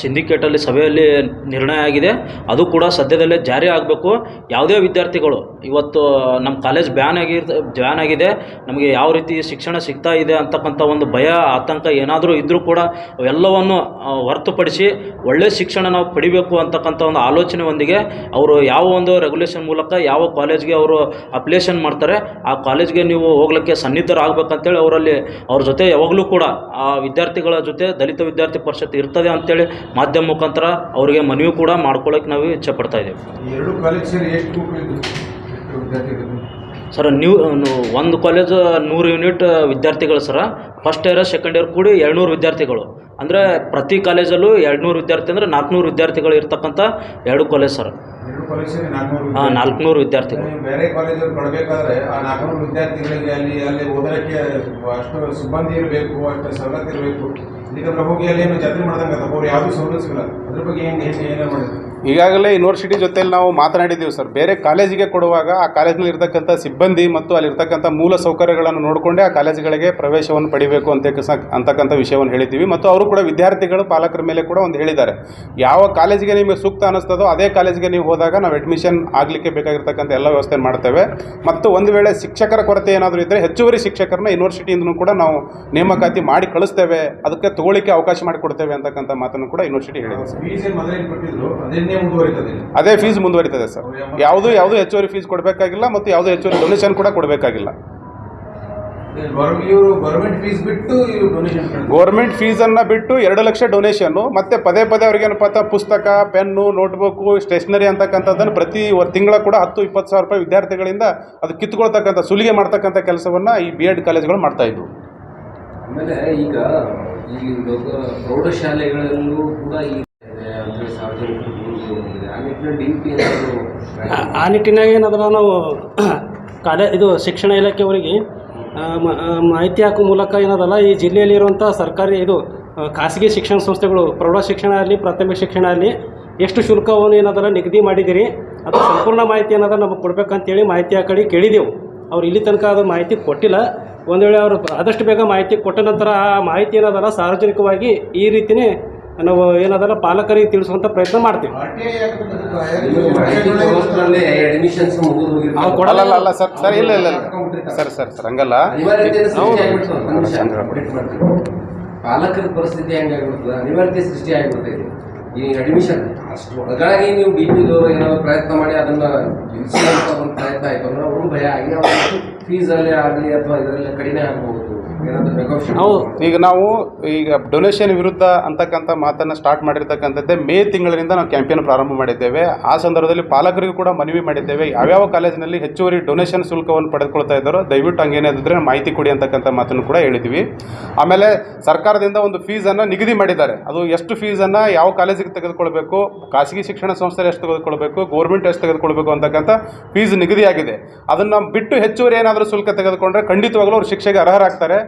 ಸಿಂಡಿಕೇಟಲ್ಲಿ ಸಭೆಯಲ್ಲಿ ನಿರ್ಣಯ ಆಗಿದೆ. ಅದು ಕೂಡ ಸದ್ಯದಲ್ಲೇ ಜಾರಿ ಆಗಬೇಕು. ಯಾವುದೇ ವಿದ್ಯಾರ್ಥಿಗಳು, ಇವತ್ತು ನಮ್ಮ ಕಾಲೇಜ್ ಬ್ಯಾನ್ ಆಗಿ ಬ್ಯಾನ್ ಆಗಿದೆ. ನಮಗೆ ಯಾವ ರೀತಿ ಶಿಕ್ಷಣ ಸಿಗ್ತಾ ಇದೆ ಅಂತಕ್ಕಂಥ ಒಂದು ಭಯ, ಆತಂಕ ಏನಾದರೂ ಇದ್ದರೂ ಕೂಡ ಅವೆಲ್ಲವನ್ನು ಹೊರತುಪಡಿಸಿ ಒಳ್ಳೆಯ ಶಿಕ್ಷಣ ನಾವು ಪಡಿಬೇಕು ಅಂತಕ್ಕಂಥ ಒಂದು ಆಲೋಚನೆಯೊಂದಿಗೆ ಅವರು ಯಾವ ಒಂದು ರೆಗ್ಯುಲೇಷನ್ ಮೂಲಕ ಯಾವ ಕಾಲೇಜ್ಗೆ ಅವರು ಅಪ್ಲಿಕೇಶನ್ ಮಾಡ್ತಾರೆ, ಆ ಕಾಲೇಜ್ಗೆ ನೀವು ಹೋಗ್ಲಿಕ್ಕೆ ಸನ್ನಿಧರಾಗಬೇಕಂತೇಳಿ ಅವರಲ್ಲಿ, ಅವ್ರ ಜೊತೆ ಯಾವಾಗಲೂ ಕೂಡ, ಆ ವಿದ್ಯಾರ್ಥಿಗಳ ಜೊತೆ ದಲಿತ ವಿದ್ಯಾರ್ಥಿ ಪರಿಷತ್ ಇರ್ತದೆ ಅಂತೇಳಿ ಮಾಧ್ಯಮ ಮುಖಾಂತರ ಅವರಿಗೆ ಮನವಿ ಕೂಡ ಮಾಡ್ಕೊಳ್ಳೋಕೆ ನಾವು ಇಚ್ಛೆ ಪಡ್ತಾ ಇದ್ದೀವಿ. ಎರಡು ಕಾಲೇಜ್ ಸೇರಿ ಎಷ್ಟು ಮಕ್ಕಳಿದ್ದು ಎಷ್ಟು ಸರ್ ನೀವು ಒಂದು ಕಾಲೇಜ್ ನೂರು ಯೂನಿಟ್ ವಿದ್ಯಾರ್ಥಿಗಳು sir first year second year ಕೂಡಿ ಎರಡುನೂರು ವಿದ್ಯಾರ್ಥಿಗಳು. ಅಂದರೆ ಪ್ರತಿ ಕಾಲೇಜಲ್ಲೂ ಎರಡುನೂರು ವಿದ್ಯಾರ್ಥಿ ಅಂದರೆ ನಾಲ್ಕುನೂರು ವಿದ್ಯಾರ್ಥಿಗಳು ಇರ್ತಕ್ಕಂಥ ಎರಡು ಕಾಲೇಜ್ ಸರ್. ಹಾಂ ನಾಲ್ಕುನೂರು ವಿದ್ಯಾರ್ಥಿಗಳು. ಬೇರೆ ಕಾಲೇಜಲ್ಲಿ ಕೊಡಬೇಕಾದ್ರೆ ಆ ನಾಲ್ಕುನೂರು ವಿದ್ಯಾರ್ಥಿಗಳಿಗೆ ಅಲ್ಲಿ ಅಲ್ಲಿ ಓದೋಕ್ಕೆ ಅಷ್ಟು ಸಿಬ್ಬಂದಿ ಇರಬೇಕು ಅಷ್ಟು ಸವಲತ್ತು ಇರಬೇಕು. ಇದಕ್ಕೆ ಹೋಗಿ ಅಲ್ಲಿ ಏನು ಜಾತ್ರೆ ಮಾಡ್ದಂಗೆ ಅವ್ರು ಯಾವುದೂ ಸವಲತ್ತು ಸಿಗಲ್ಲ. ಅದ್ರ ಬಗ್ಗೆ ಏನು ಏನು ಏನೇ ಮಾಡಿದ್ರು. ಈಗಾಗಲೇ ಯೂನಿವರ್ಸಿಟಿ ಜೊತೆಲಿ ನಾವು ಮಾತನಾಡಿದ್ದೀವಿ ಸರ್. ಬೇರೆ ಕಾಲೇಜಿಗೆ ಕೊಡುವಾಗ ಆ ಕಾಲೇಜಿನಲ್ಲಿ ಇರ್ತಕ್ಕಂಥ ಸಿಬ್ಬಂದಿ ಮತ್ತು ಅಲ್ಲಿರ್ತಕ್ಕಂಥ ಮೂಲ ಸೌಕರ್ಯಗಳನ್ನು ನೋಡಿಕೊಂಡೇ ಆ ಕಾಲೇಜುಗಳಿಗೆ ಪ್ರವೇಶವನ್ನು ಪಡಿಬೇಕು ಅಂತ ಅಂತಕ್ಕಂಥ ವಿಷಯವನ್ನು ಹೇಳಿದ್ದೀವಿ. ಮತ್ತು ಅವರು ಕೂಡ ವಿದ್ಯಾರ್ಥಿಗಳು, ಪಾಲಕರ ಮೇಲೆ ಕೂಡ ಒಂದು ಹೇಳಿದ್ದಾರೆ. ಯಾವ ಕಾಲೇಜಿಗೆ ನಿಮಗೆ ಸೂಕ್ತ ಅನ್ನಿಸ್ತದೋ ಅದೇ ಕಾಲೇಜಿಗೆ ನೀವು ಹೋದಾಗ ನಾವು ಅಡ್ಮಿಷನ್ ಆಗಲಿಕ್ಕೆ ಬೇಕಾಗಿರ್ತಕ್ಕಂಥ ಎಲ್ಲ ವ್ಯವಸ್ಥೆ ಮಾಡ್ತೇವೆ. ಮತ್ತು ಒಂದು ವೇಳೆ ಶಿಕ್ಷಕರ ಕೊರತೆ ಏನಾದರೂ ಇದ್ದರೆ ಹೆಚ್ಚುವರಿ ಶಿಕ್ಷಕರನ್ನ ಯೂನಿವರ್ಸಿಟಿಯಿಂದನೂ ಕೂಡ ನಾವು ನೇಮಕಾತಿ ಮಾಡಿ ಕಳಿಸ್ತೇವೆ. ಅದಕ್ಕೆ ತಗೊಳ್ಳಿಕ್ಕೆ ಅವಕಾಶ ಮಾಡಿಕೊಡ್ತೇವೆ ಅಂತಕ್ಕಂಥ ಮಾತನ್ನು ಕೂಡ ಯೂನಿವರ್ಸಿಟಿ ಹೇಳಿದೆ ಸರ್. ಅದೇ ಫೀಸ್ ಮುಂದುವರಿತದೆ ಸರ್ ಯಾವುದು ಯಾವುದು ಹೆಚ್ಚುವರಿ ಫೀಸ್ ಕೊಡಬೇಕಾಗಿಲ್ಲ ಮತ್ತು ಯಾವುದು ಹೆಚ್ಚುವರಿ ಡೊನೇಷನ್ ಕೂಡ ಕೊಡಬೇಕಾಗಿಲ್ಲ. ಗೌರ್ಮೆಂಟ್ ಫೀಸನ್ನು ಬಿಟ್ಟು ಎರಡು ಲಕ್ಷ ಡೊನೇಷನ್ನು ಮತ್ತು ಪದೇ ಪದೇ ಅವ್ರಿಗೆ ಏನಪ್ಪ ಅಂತ ಪುಸ್ತಕ ಪೆನ್ನು ನೋಟ್ಬುಕ್ಕು ಸ್ಟೇಷನರಿ ಅಂತಕ್ಕಂಥದ್ದನ್ನು ಪ್ರತಿ ತಿಂಗಳ ಕೂಡ ಹತ್ತು ಇಪ್ಪತ್ತು ಸಾವಿರ ರೂಪಾಯಿ ವಿದ್ಯಾರ್ಥಿಗಳಿಂದ ಅದು ಕಿತ್ಕೊಳ್ತಕ್ಕಂಥ ಸುಲಿಗೆ ಮಾಡ್ತಕ್ಕಂಥ ಕೆಲಸವನ್ನು ಈ ಬಿ ಎಡ್ ಕಾಲೇಜ್ಗಳು ಮಾಡ್ತಾ ಇದ್ವು. ಆಮೇಲೆ ಈಗ ಈ ಪ್ರೌಢಶಾಲೆಗಳಲ್ಲೂ ಕೂಡ ಈ ಸಾರ್ವಜನಿಕರು ಆ ನಿಟ್ಟಿನಾಗ ಏನಂದ್ರೆ ನಾವು ಕಾಲೇ ಇದು ಶಿಕ್ಷಣ ಇಲಾಖೆಯವರಿಗೆ ಮಾಹಿತಿ ಹಾಕೋ ಮೂಲಕ ಏನದಲ್ಲ ಈ ಜಿಲ್ಲೆಯಲ್ಲಿರುವಂಥ ಸರ್ಕಾರಿ ಇದು ಖಾಸಗಿ ಶಿಕ್ಷಣ ಸಂಸ್ಥೆಗಳು ಪ್ರೌಢ ಶಿಕ್ಷಣ ಆಗಲಿ ಪ್ರಾಥಮಿಕ ಶಿಕ್ಷಣ ಆಗಲಿ ಎಷ್ಟು ಶುಲ್ಕವನ್ನು ಏನದಲ್ಲ ನಿಗದಿ ಮಾಡಿದ್ದೀರಿ ಅದು ಸಂಪೂರ್ಣ ಮಾಹಿತಿ ಏನದ ನಮಗೆ ಕೊಡಬೇಕಂತೇಳಿ ಮಾಹಿತಿ ಆ ಕಡೆ ಕೇಳಿದೆವು. ಅವ್ರು ಇಲ್ಲಿ ತನಕ ಅದು ಮಾಹಿತಿ ಕೊಟ್ಟಿಲ್ಲ. ಒಂದು ವೇಳೆ ಅವರು ಆದಷ್ಟು ಬೇಗ ಮಾಹಿತಿ ಕೊಟ್ಟ ನಂತರ ಆ ಮಾಹಿತಿ ಏನದಲ್ಲ ಸಾರ್ವಜನಿಕವಾಗಿ ಈ ರೀತಿಯೇ ನಾವು ಏನದಲ್ಲ ಪಾಲಕರಿಗೆ ತಿಳಿಸುವಂಥ ಪ್ರಯತ್ನ ಮಾಡ್ತೀವಿ. ಅಲ್ಲ ಕೊಡಲ್ಲ ಅಲ್ಲ ಅಲ್ಲ ಸರ್ ಸರ್ ಇಲ್ಲ ಇಲ್ಲ ಇಲ್ಲ. ಸರ್ ಸರ್ ಸರ್ ಹಂಗಲ್ಲ. ಪಾಲಕರ ಪರಿಸ್ಥಿತಿ ಹೆಂಗಾಗ್ಬಿಡ್ತದೆ ಅನಿವಾರ್ಯತೆ ಸೃಷ್ಟಿ ಆಗ್ಬಿಡ್ತದೆ ಈ ಅಡ್ಮಿಷನ್. ಅಷ್ಟು ಒಳಗಾಗಿ ನೀವು ಡಿ ಪಿ ಏನಾದ್ರು ಪ್ರಯತ್ನ ಮಾಡಿ ಅದನ್ನ ಒಂದು ಪ್ರಯತ್ನ ಆಯಿತು. ಅಂದ್ರೆ ಅವರು ಭಯ ಆಗಿ ಫೀಸ್ ಅಲ್ಲಿ ಆಗಲಿ ಅಥವಾ ಇದರಲ್ಲಿ ಕಡಿಮೆ ಆಗ್ಬೋದು ಹೌದು. ಈಗ ನಾವು ಈಗ ಡೊನೇಷನ್ ವಿರುದ್ಧ ಅಂತಕ್ಕಂಥ ಮಾತನ್ನು ಸ್ಟಾರ್ಟ್ ಮಾಡಿರ್ತಕ್ಕಂಥದ್ದೇ ಮೇ ತಿಂಗಳಿನಿಂದ ನಾವು ಕ್ಯಾಂಪೇನ್ ಪ್ರಾರಂಭ ಮಾಡಿದ್ದೇವೆ. ಆ ಸಂದರ್ಭದಲ್ಲಿ ಪಾಲಕರಿಗೂ ಕೂಡ ಮನವಿ ಮಾಡಿದ್ದೇವೆ. ಯಾವ್ಯಾವ ಕಾಲೇಜಿನಲ್ಲಿ ಹೆಚ್ಚುವರಿ ಡೊನೇಷನ್ ಶುಲ್ಕವನ್ನು ಪಡೆದುಕೊಳ್ತಾ ಇದ್ದಾರೋ ದಯವಿಟ್ಟು ಹಂಗೇನಾದ್ರೆ ಮಾಹಿತಿ ಕೊಡಿ ಅಂತಕ್ಕಂಥ ಮಾತನ್ನು ಕೂಡ ಹೇಳಿದ್ವಿ. ಆಮೇಲೆ ಸರ್ಕಾರದಿಂದ ಒಂದು ಫೀಸನ್ನು ನಿಗದಿ ಮಾಡಿದ್ದಾರೆ. ಅದು ಎಷ್ಟು ಫೀಸನ್ನು ಯಾವ ಕಾಲೇಜಿಗೆ ತೆಗೆದುಕೊಳ್ಬೇಕು, ಖಾಸಗಿ ಶಿಕ್ಷಣ ಸಂಸ್ಥೆ ಎಷ್ಟು ತೆಗೆದುಕೊಳ್ಬೇಕು ಗೌರ್ಮೆಂಟ್ ಎಷ್ಟು ತೆಗೆದುಕೊಳ್ಬೇಕು ಅಂತಕ್ಕಂಥ ಫೀಸ್ ನಿಗದಿಯಾಗಿದೆ. ಅದನ್ನು ಬಿಟ್ಟು ಹೆಚ್ಚುವರಿ ಏನಾದರೂ ಶುಲ್ಕ ತೆಗೆದುಕೊಂಡ್ರೆ ಖಂಡಿತವಾಗಲೂ ಅವರು ಶಿಕ್ಷೆಗೆ ಅರ್ಹರಾಗ್ತಾರೆ.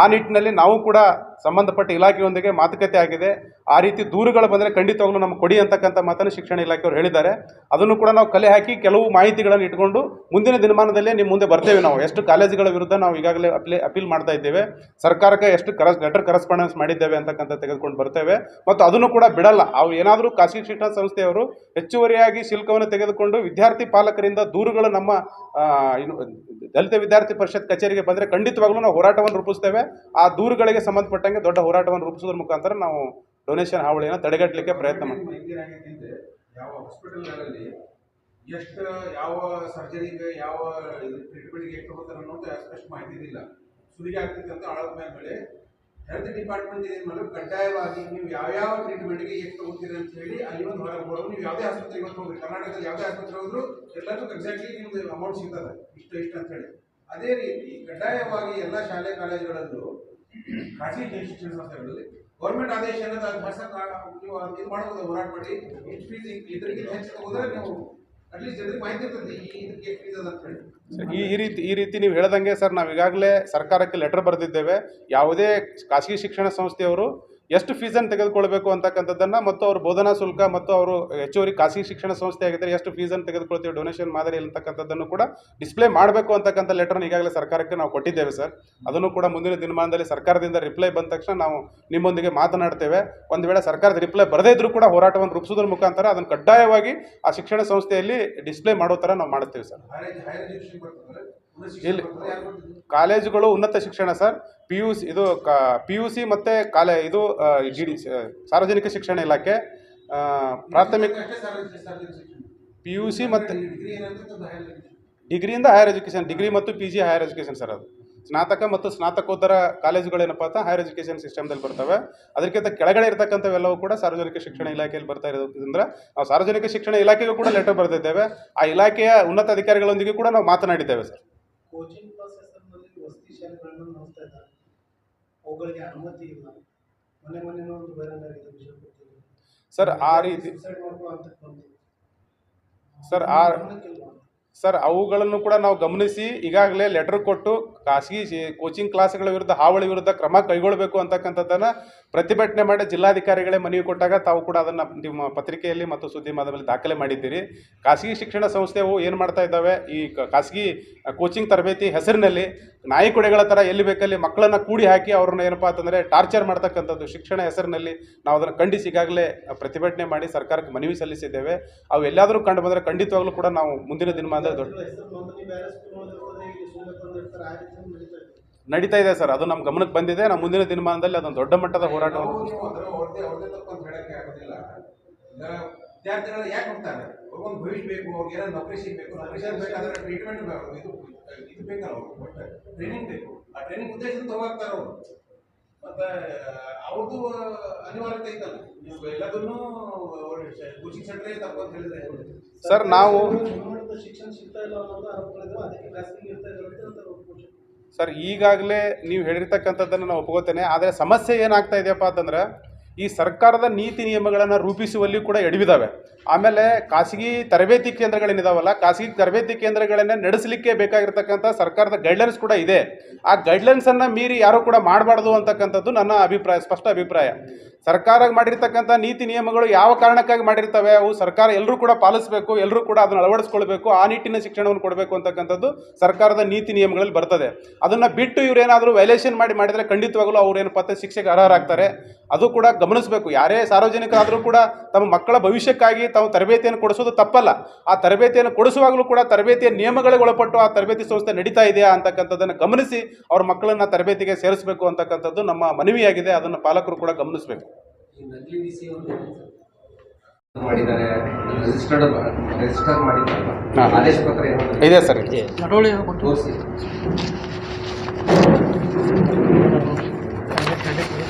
ಆ ನಿಟ್ಟಿನಲ್ಲಿ ನಾವು ಕೂಡ ಸಂಬಂಧಪಟ್ಟ ಇಲಾಖೆಯೊಂದಿಗೆ ಮಾತುಕತೆ ಆಗಿದೆ. ಆ ರೀತಿ ದೂರುಗಳು ಬಂದರೆ ಖಂಡಿತವಾಗ್ಲೂ ನಮ್ಗೆ ಕೊಡಿ ಅಂತಕ್ಕಂಥ ಮಾತನ್ನು ಶಿಕ್ಷಣ ಇಲಾಖೆಯವರು ಹೇಳಿದ್ದಾರೆ. ಅದನ್ನು ಕೂಡ ನಾವು ಕಲೆ ಹಾಕಿ ಕೆಲವು ಮಾಹಿತಿಗಳನ್ನು ಇಟ್ಕೊಂಡು ಮುಂದಿನ ದಿನಮಾನದಲ್ಲೇ ನಿಮ್ಮ ಮುಂದೆ ಬರ್ತೇವೆ ನಾವು. ಎಷ್ಟು ಕಾಲೇಜುಗಳ ವಿರುದ್ಧ ನಾವು ಈಗಾಗಲೇ ಅಪ್ಲೇ ಅಪೀಲ್ ಮಾಡ್ತಾ ಇದ್ದೇವೆ. ಸರ್ಕಾರಕ್ಕೆ ಎಷ್ಟು ಕರಸ್ ಲೆಟರ್ ಕರೆಸ್ಪಾಂಡೆನ್ಸ್ ಮಾಡಿದ್ದೇವೆ ಅಂತಕ್ಕಂಥ ತೆಗೆದುಕೊಂಡು ಬರ್ತೇವೆ. ಮತ್ತು ಅದನ್ನು ಕೂಡ ಬಿಡಲ್ಲ. ಅವು ಏನಾದರೂ ಖಾಸಗಿ ಶಿಕ್ಷಣ ಸಂಸ್ಥೆಯವರು ಹೆಚ್ಚುವರಿಯಾಗಿ ಶುಲ್ಕವನ್ನು ತೆಗೆದುಕೊಂಡು ವಿದ್ಯಾರ್ಥಿ ಪಾಲಕರಿಂದ ದೂರುಗಳು ನಮ್ಮ ದಲಿತ ವಿದ್ಯಾರ್ಥಿ ಪರಿಷತ್ ಕಚೇರಿಗೆ ಬಂದರೆ ಖಂಡಿತವಾಗ್ಲೂ ನಾವು ಹೋರಾಟವನ್ನು ರೂಪಿಸ್ತೇವೆ. ಆ ದೂರುಗಳಿಗೆ ಸಂಬಂಧಪಟ್ಟಂಗೆ ದೊಡ್ಡ ಹೋರಾಟವನ್ನು ರೂಪಿಸೋದ್ರ ಮುಖಾಂತರ ನಾವು ಡೊನೇಷನ್ ಹಾವಳಿಯನ್ನು ತಡೆಗಟ್ಟಲಿಕ್ಕೆ ಪ್ರಯತ್ನ ಮಾಡ್ತೀವಿ. ಎಷ್ಟು ಯಾವ ಸರ್ಜರಿಗೆ ಯಾವ ಟ್ರೀಟ್ಮೆಂಟ್ಗೆ ಎಷ್ಟು ಹೋಗ್ತಾರೆ ಅನ್ನೋದು ಸ್ಪಷ್ಟ ಮಾಹಿತಿ ಇದಿಲ್ಲ ಸುಲಿಗೆ ಆಗ್ತೈತೆ ಅಂತ ಆಳದ ಮೇಲೆ ಹೆಲ್ತ್ ಡಿಪಾರ್ಟ್ಮೆಂಟ್ ಏನು ಮಾಡೋದು? ಕಡ್ಡಾಯವಾಗಿ ನೀವು ಯಾವ್ಯಾವ ಟ್ರೀಟ್ಮೆಂಟ್ಗೆ ಎಷ್ಟು ತಗೋತೀರಿ ಅಂತ ಹೇಳಿ ಅಲ್ಲಿ ಒಂದು ನೀವು ಯಾವುದೇ ಆಸ್ಪತ್ರೆಗೆ ಇವತ್ತು ಹೋಗಿ ಕರ್ನಾಟಕದಲ್ಲಿ ಯಾವುದೇ ಆಸ್ಪತ್ರೆ ಹೋದ್ರು ಎಲ್ಲರಿಗೂ ಎಕ್ಸಾಕ್ಟ್ಲಿ ನಿಮ್ದು ಅಮೌಂಟ್ ಸಿಗ್ತದೆ. ಇಷ್ಟು ಇಷ್ಟು ಅಂತ ಹೇಳಿ. ಅದೇ ರೀತಿ ಕಡ್ಡಾಯವಾಗಿ ಎಲ್ಲ ಶಾಲೆ ಕಾಲೇಜುಗಳಲ್ಲೂ ಖಾಸಗಿ ಶಿಕ್ಷಣ ಸಂಸ್ಥೆಗಳಲ್ಲಿ ಗೌರ್ಮೆಂಟ್ ಆದೇಶ ನೀವು ಇದು ಮಾಡ್ಬೋದು, ಹೋರಾಟ ಮಾಡಿ. ಫೀಸ್ ಇದ್ರಿಗಿಂತ ಹೆಚ್ಚು ತಗೋದ್ರೆ ನೀವು ಅಟ್ಲೀಸ್ಟ್ ಜನರಿಗೆ ಮಾಹಿತಿ ಇರ್ತದೆ, ಈ ಇದಕ್ಕೆ ಫೀಸ್ ಅಂತ ಹೇಳಿ. ಈ ಈ ರೀತಿ ಈ ರೀತಿ ನೀವು ಹೇಳ್ದಂಗೆ ಸರ್ ನಾವು ಈಗಾಗಲೇ ಸರ್ಕಾರಕ್ಕೆ ಲೆಟರ್ ಬರೆದಿದ್ದೇವೆ. ಯಾವುದೇ ಖಾಸಗಿ ಶಿಕ್ಷಣ ಸಂಸ್ಥೆಯವರು ಎಷ್ಟು ಫೀಸನ್ನು ತೆಗೆದುಕೊಳ್ಬೇಕು ಅಂತಕ್ಕಂಥದ್ದನ್ನು ಮತ್ತು ಅವರು ಬೋಧನಾ ಶುಲ್ಕ ಮತ್ತು ಅವರು ಹೆಚ್ಚುವರಿ ಖಾಸಗಿ ಶಿಕ್ಷಣ ಸಂಸ್ಥೆ ಆಗಿದ್ದರೆ ಎಷ್ಟು ಫೀಸನ್ನು ತೆಗೆದುಕೊಳ್ತೀವಿ ಡೊನೇಷನ್ ಮಾದರಿ ಅಂತಕ್ಕಂಥದ್ದನ್ನು ಕೂಡ ಡಿಸ್ಪ್ಲೇ ಮಾಡಬೇಕು ಅಂತಕ್ಕಂಥ ಲೆಟರ್ನ ಈಗಾಗಲೇ ಸರ್ಕಾರಕ್ಕೆ ನಾವು ಕೊಟ್ಟಿದ್ದೇವೆ ಸರ್ ಅದನ್ನು ಕೂಡ ಮುಂದಿನ ದಿನಮಾನದಲ್ಲಿ ಸರ್ಕಾರದಿಂದ ರಿಪ್ಲೈ ಬಂದ ತಕ್ಷಣ ನಾವು ನಿಮ್ಮೊಂದಿಗೆ ಮಾತನಾಡ್ತೇವೆ. ಒಂದು ವೇಳೆ ಸರ್ಕಾರದ ರಿಪ್ಲೈ ಬರದೇ ಇದ್ರೂ ಕೂಡ ಹೋರಾಟವನ್ನು ರೂಪಿಸೋದ್ರ ಮುಖಾಂತರ ಅದನ್ನು ಕಡ್ಡಾಯವಾಗಿ ಆ ಶಿಕ್ಷಣ ಸಂಸ್ಥೆಯಲ್ಲಿ ಡಿಸ್ಪ್ಲೇ ಮಾಡೋ ಥರ ನಾವು ಮಾಡ್ತೇವೆ ಸರ್ ಇಲ್ಲಿ-? ಕಾಲೇಜುಗಳು ಉನ್ನತ ಶಿಕ್ಷಣ ಸರ್. ಪಿ ಯು ಸಿ ಇದು ಪಿ ಯು ಸಿ ಮತ್ತು ಕಾಲೇ, ಇದು ಜಿ ಡಿ ಸಾರ್ವಜನಿಕ ಶಿಕ್ಷಣ ಇಲಾಖೆ ಪ್ರಾಥಮಿಕ ಪಿ ಯು ಸಿ ಮತ್ತು ಡಿಗ್ರಿಯಿಂದ ಹೈಯರ್ ಎಜುಕೇಷನ್ ಡಿಗ್ರಿ ಮತ್ತು P G higher education sir ಅದು. ಸ್ನಾತಕ ಮತ್ತು ಸ್ನಾತಕೋತ್ತರ ಕಾಲೇಜುಗಳೇನಪ್ಪ ಅಂತ ಹೈಯರ್ ಎಜುಕೇಷನ್ ಸಿಸ್ಟಮ್ದಲ್ಲಿ ಬರ್ತವೆ. ಅದಕ್ಕಿಂತ ಕೆಳಗಡೆ ಇರತಕ್ಕಂಥವೆಲ್ಲವೂ ಕೂಡ ಸಾರ್ವಜನಿಕ ಶಿಕ್ಷಣ ಇಲಾಖೆಯಲ್ಲಿ ಬರ್ತಾ ಇರೋದ್ರಿಂದ ನಾವು ಸಾರ್ವಜನಿಕ ಶಿಕ್ಷಣ ಇಲಾಖೆಗೂ ಕೂಡ ಲೆಟರ್ ಬರೆದಿದ್ದೇವೆ. ಆ ಇಲಾಖೆಯ ಉನ್ನತ ಅಧಿಕಾರಿಗಳೊಂದಿಗೆ ಕೂಡ ನಾವು ಮಾತನಾಡಿದ್ದೇವೆ ಸರ್. ಕೋಚಿಂಗ್ ಕ್ಲಾಸಸ್ನಲ್ಲಿ ವಸತಿ ಶಾಲೆಗಳನ್ನು ನಡೆಸ್ತಾ ಇದ್ದಾರೆ ಅವುಗಳಿಗೆ ಅನುಮತಿ ಇಲ್ಲ ಮನೆ ಮನೆಯೂ ಒಂದು ಬಹಿರಂಗ ಆಗಿದೆ ವಿಷಯ. ಸರ್ ಆ ರೀತಿ. ಸರ್ ಆ? ಸರ್, ಅವುಗಳನ್ನು ಕೂಡ ನಾವು ಗಮನಿಸಿ ಈಗಾಗಲೇ ಲೆಟರ್ ಕೊಟ್ಟು ಖಾಸಗಿ ಕೋಚಿಂಗ್ ಕ್ಲಾಸ್ಗಳ ವಿರುದ್ಧ, ಹಾವಳಿ ವಿರುದ್ಧ ಕ್ರಮ ಕೈಗೊಳ್ಳಬೇಕು ಅಂತಕ್ಕಂಥದ್ದನ್ನು ಪ್ರತಿಭಟನೆ ಮಾಡಿ ಜಿಲ್ಲಾಧಿಕಾರಿಗಳೇ ಮನವಿ ಕೊಟ್ಟಾಗ ತಾವು ಕೂಡ ಅದನ್ನು ನಿಮ್ಮ ಪತ್ರಿಕೆಯಲ್ಲಿ ಮತ್ತು ಸುದ್ದಿ ಮಾಧ್ಯಮದಲ್ಲಿ ದಾಖಲೆ ಮಾಡಿದ್ದೀರಿ. ಖಾಸಗಿ ಶಿಕ್ಷಣ ಸಂಸ್ಥೆವು ಏನು ಮಾಡ್ತಾ ಇದ್ದಾವೆ? ಈ ಖಾಸಗಿ ಕೋಚಿಂಗ್ ತರಬೇತಿ ಹೆಸರಿನಲ್ಲಿ ನಾಯಿ ಕೊಡೆಗಳ ಥರ ಎಲ್ಲಿ ಬೇಕಲ್ಲಿ ಮಕ್ಕಳನ್ನು ಕೂಡಿ ಹಾಕಿ ಅವ್ರನ್ನ ಏನಪ್ಪ ಅಂತಂದರೆ ಟಾರ್ಚರ್ ಮಾಡ್ತಕ್ಕಂಥದ್ದು ಶಿಕ್ಷಣ ಹೆಸರಿನಲ್ಲಿ ನಾವು ಅದನ್ನು ಖಂಡಿಸಿ ಈಗಾಗಲೇ ಪ್ರತಿಭಟನೆ ಮಾಡಿ ಸರ್ಕಾರಕ್ಕೆ ಮನವಿ ಸಲ್ಲಿಸಿದ್ದೇವೆ. ಅವು ಎಲ್ಲಾದರೂ ಕಂಡು ಬಂದರೆ ಖಂಡಿತವಾಗ್ಲೂ ಕೂಡ ನಾವು ಮುಂದಿನ ದೊಡ್ಡ ರೀತಿ ನಡೀತಾ ಇದೆ. ಸರ್ ಅದು ನಮ್ಮ ಗಮನಕ್ಕೆ ಬಂದಿದೆ. ನಮ್ಮ ಮುಂದಿನ ದಿನಮಾನದಲ್ಲಿ ಅದೊಂದು ದೊಡ್ಡ ಮಟ್ಟದ ಹೋರಾಟವನ್ನು ಅದರ ಮತ್ತೆ ಅವ್ರದ್ದು ಅನಿವಾರ್ಯತೆ ಐತಲ್ಲ. ಎಲ್ಲದನ್ನು ಎಲ್ಲದನ್ನೂ ಕೋಚಿಂಗ್ ಸೆಂಟ್ರೇ ತಪ್ಪು ಅಂತ ಹೇಳಿದ್ರೆ. ಸರ್ ನಾವು ಸರ್ ಈಗಾಗಲೇ ನೀವು ಹೇಳಿರ್ತಕ್ಕಂಥದ್ದನ್ನು ನಾವು ಒಪ್ಕೋತೇನೆ. ಆದರೆ ಸಮಸ್ಯೆ ಏನಾಗ್ತಾ ಇದೆಯಪ್ಪ ಅಂತಂದ್ರೆ ಈ ಸರ್ಕಾರದ ನೀತಿ ನಿಯಮಗಳನ್ನು ರೂಪಿಸುವಲ್ಲಿ ಕೂಡ ಎಡವಿದಾವೆ. ಆಮೇಲೆ ಖಾಸಗಿ ತರಬೇತಿ ಕೇಂದ್ರಗಳೇನಿದಾವಲ್ಲ, ಖಾಸಗಿ ತರಬೇತಿ ಕೇಂದ್ರಗಳನ್ನೇ ನಡೆಸಲಿಕ್ಕೆ ಬೇಕಾಗಿರ್ತಕ್ಕಂಥ ಸರ್ಕಾರದ ಗೈಡ್ಲೈನ್ಸ್ ಕೂಡ ಇದೆ. ಆ ಗೈಡ್ಲೈನ್ಸನ್ನು ಮೀರಿ ಯಾರೂ ಕೂಡ ಮಾಡಬಾರ್ದು ಅಂತಕ್ಕಂಥದ್ದು ನನ್ನ ಅಭಿಪ್ರಾಯ, ಸ್ಪಷ್ಟ ಅಭಿಪ್ರಾಯ. ಸರ್ಕಾರ ಮಾಡಿರ್ತಕ್ಕಂಥ ನೀತಿ ನಿಯಮಗಳು ಯಾವ ಕಾರಣಕ್ಕಾಗಿ ಮಾಡಿರ್ತವೆ? ಅವು ಸರ್ಕಾರ ಎಲ್ಲರೂ ಕೂಡ ಪಾಲಿಸಬೇಕು ಎಲ್ಲರೂ ಕೂಡ ಅದನ್ನು ಅಳವಡಿಸ್ಕೊಳ್ಬೇಕು, ಆ ನಿಟ್ಟಿನ ಶಿಕ್ಷಣವನ್ನು ಕೊಡಬೇಕು ಅಂತಕ್ಕಂಥದ್ದು ಸರ್ಕಾರದ ನೀತಿ ನಿಯಮಗಳಲ್ಲಿ ಬರ್ತದೆ. ಅದನ್ನು ಬಿಟ್ಟು ಇವರೇನಾದರೂ ವೈಲೇಷನ್ ಮಾಡಿ ಮಾಡಿದರೆ ಖಂಡಿತವಾಗಲೂ ಅವರೇನು ಪತ್ತೆ ಶಿಕ್ಷೆಗೆ ಅರ್ಹರಾಗ್ತಾರೆ. ಅದು ಕೂಡ ಗಮನಿಸಬೇಕು. ಯಾರೇ ಸಾರ್ವಜನಿಕರಾದರೂ ಕೂಡ ತಮ್ಮ ಮಕ್ಕಳ ಭವಿಷ್ಯಕ್ಕಾಗಿ ತಾವು ತರಬೇತಿಯನ್ನು ಕೊಡಿಸೋದು ತಪ್ಪಲ್ಲ. ಆ ತರಬೇತಿಯನ್ನು ಕೊಡಿಸುವಾಗಲೂ ಕೂಡ ತರಬೇತಿಯ ನಿಯಮಗಳಿಗೆ ಒಳಪಟ್ಟು ಆ ತರಬೇತಿ ಸಂಸ್ಥೆ ನಡೀತಾ ಇದೆಯಾ ಅಂತಕ್ಕಂಥದ್ದನ್ನು ಗಮನಿಸಿ ಅವ್ರ ಮಕ್ಕಳನ್ನು ತರಬೇತಿಗೆ ಸೇರಿಸಬೇಕು ಅಂತಕ್ಕಂಥದ್ದು ನಮ್ಮ ಮನವಿಯಾಗಿದೆ. ಅದನ್ನು ಪಾಲಕರು ಕೂಡ ಗಮನಿಸಬೇಕು. ಇದೆ ಸರ್.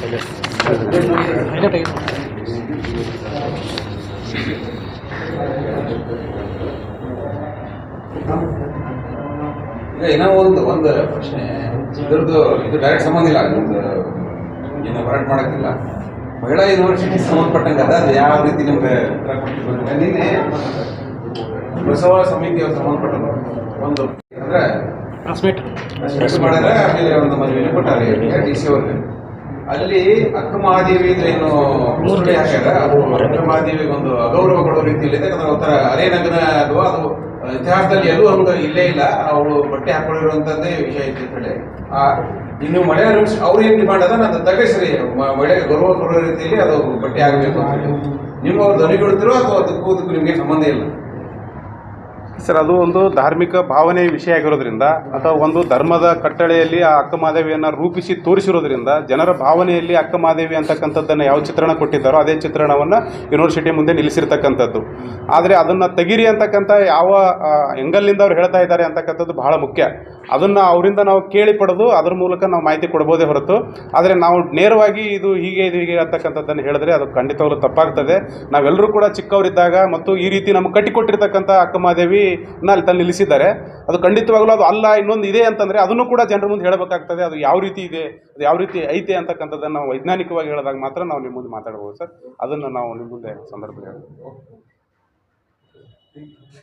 ಇದೆ. ಏನೋ ಒಂದು ಒಂದು ಪ್ರಶ್ನೆ. ಇದ್ರದ್ದು ಇದು ಡೈರೆಕ್ಟ್ ಸಂಬಂಧ ಇಲ್ಲ. ಏನು ಹೋರಾಟ ಮಾಡೋಕ್ಕಿಲ್ಲ. ಮಹಿಳಾ ಯೂನಿವರ್ಸಿಟಿ ಸಂಬಂಧಪಟ್ಟಂಗೆ ಅದ? ಅದು ಯಾವ ರೀತಿ ನಿಮ್ಗೆ ನಿನ್ನೆ ಬಸವ ಸಮಿತಿಯವ್ರು ಸಂಬಂಧಪಟ್ಟದ್ದು. ಒಂದು ಅಂದ್ರೆ ಮಾಡಿದ್ರೆ ಆಮೇಲೆ ಒಂದು ಮದುವೆ ಕೊಟ್ಟಾರೆ. ಡಿ ಸಿ ಅವ್ರಿಗೆ. ಅಲ್ಲಿ ಅಕ್ಕ ಮಹಾದೇವಿ ಏನು ಮೂರ್ತಿ ಹಾಕ್ಯಾರ? ಅದು ಅಕ್ಕ ಮಹಾದೇವಿಗೆ ಒಂದು ಅಗೌರವ ಕೊಡೋ ರೀತಿಯಲ್ಲಿ ಯಾಕಂದ್ರೆ ಒಂಥರ ಅರೇನಗನ ಅದು ಅದು ಇತಿಹಾಸದಲ್ಲಿ ಎಲ್ಲೂ ಒಂದು ಇಲ್ಲೇ ಇಲ್ಲ. ಅವಳು ಬಟ್ಟೆ ಹಾಕೊಂಡಿರುವಂತದ್ದೇ ವಿಷಯ ಹೇಳಿ. ಆ, ಇನ್ನು ಮಳೆ ಅವ್ರು ಏನ್ ಡಿಮಾಂಡ್ ಅದ? ನಾನು ತಗಸ್ರಿ ಮಳೆಗೆ ಗೌರವ ಕೊಡೋ ರೀತಿಯಲ್ಲಿ ಅದು ಬಟ್ಟೆ ಆಗಬೇಕು ಅಂತ ಹೇಳಿ. ನಿಮ್ಮ ಅವ್ರು ಅಥವಾ ಅದಕ್ಕೂ ಅದಕ್ಕೂ ನಿಮಗೆ ಸಂಬಂಧ ಇಲ್ಲ? ಸರ್, ಅದು ಒಂದು ಧಾರ್ಮಿಕ ಭಾವನೆ ವಿಷಯ ಆಗಿರೋದ್ರಿಂದ ಅಥವಾ ಒಂದು ಧರ್ಮದ ಕಟ್ಟಳೆಯಲ್ಲಿ ಆ ಅಕ್ಕ ಮಾದೇವಿಯನ್ನು ರೂಪಿಸಿ ತೋರಿಸಿರೋದ್ರಿಂದ ಜನರ ಭಾವನೆಯಲ್ಲಿ ಅಕ್ಕ ಮಾದೇವಿ ಅಂತಕ್ಕಂಥದ್ದನ್ನು ಯಾವ ಚಿತ್ರಣ ಕೊಟ್ಟಿದ್ದಾರೋ ಅದೇ ಚಿತ್ರಣವನ್ನು ಯೂನಿವರ್ಸಿಟಿ ಮುಂದೆ ನಿಲ್ಲಿಸಿರ್ತಕ್ಕಂಥದ್ದು. ಆದರೆ ಅದನ್ನು ತೆಗಿರಿ ಅಂತಕ್ಕಂಥ ಯಾವ ಎಂಗಲ್ನಿಂದ ಅವ್ರು ಹೇಳ್ತಾ ಇದ್ದಾರೆ ಅಂತಕ್ಕಂಥದ್ದು ಬಹಳ ಮುಖ್ಯ. ಅದನ್ನು ಅವರಿಂದ ನಾವು ಕೇಳಿ ಪಡೆದು ಅದ್ರ ಮೂಲಕ ನಾವು ಮಾಹಿತಿ ಕೊಡ್ಬೋದೇ ಹೊರತು. ಆದರೆ ನಾವು ನೇರವಾಗಿ ಇದು ಹೀಗೆ ಇದು ಹೀಗೆ ಅಂತಕ್ಕಂಥದ್ದನ್ನು ಹೇಳಿದ್ರೆ ಅದು ಖಂಡಿತವಾಗ್ಲೂ ತಪ್ಪಾಗ್ತದೆ. ನಾವೆಲ್ಲರೂ ಕೂಡ ಚಿಕ್ಕವರಿದ್ದಾಗ ಮತ್ತು ಈ ರೀತಿ ನಮ್ಗೆ ಕಟ್ಟಿಕೊಟ್ಟಿರ್ತಕ್ಕಂಥ ಅಕ್ಕಮಾದೇವಿನ ಅಲ್ಲಿ ತಂದು ನಿಲ್ಲಿಸಿದ್ದಾರೆ. ಅದು ಖಂಡಿತವಾಗಲೂ ಅದು ಅಲ್ಲ, ಇನ್ನೊಂದು ಇದೆ ಅಂತಂದರೆ ಅದನ್ನು ಕೂಡ ಜನರ ಮುಂದೆ ಹೇಳಬೇಕಾಗ್ತದೆ. ಅದು ಯಾವ ರೀತಿ ಇದೆ, ಅದು ಯಾವ ರೀತಿ ಐತೆ ಅಂತಕ್ಕಂಥದ್ದನ್ನು ನಾವು ವೈಜ್ಞಾನಿಕವಾಗಿ ಹೇಳಿದಾಗ ಮಾತ್ರ ನಾವು ನಿಮ್ಮ ಮುಂದೆ ಮಾತಾಡ್ಬೋದು ಸರ್. ಅದನ್ನು ನಾವು ನಿಮ್ಮ ಮುಂದೆ ಸಂದರ್ಭ ಹೇಳ್ತೀವಿ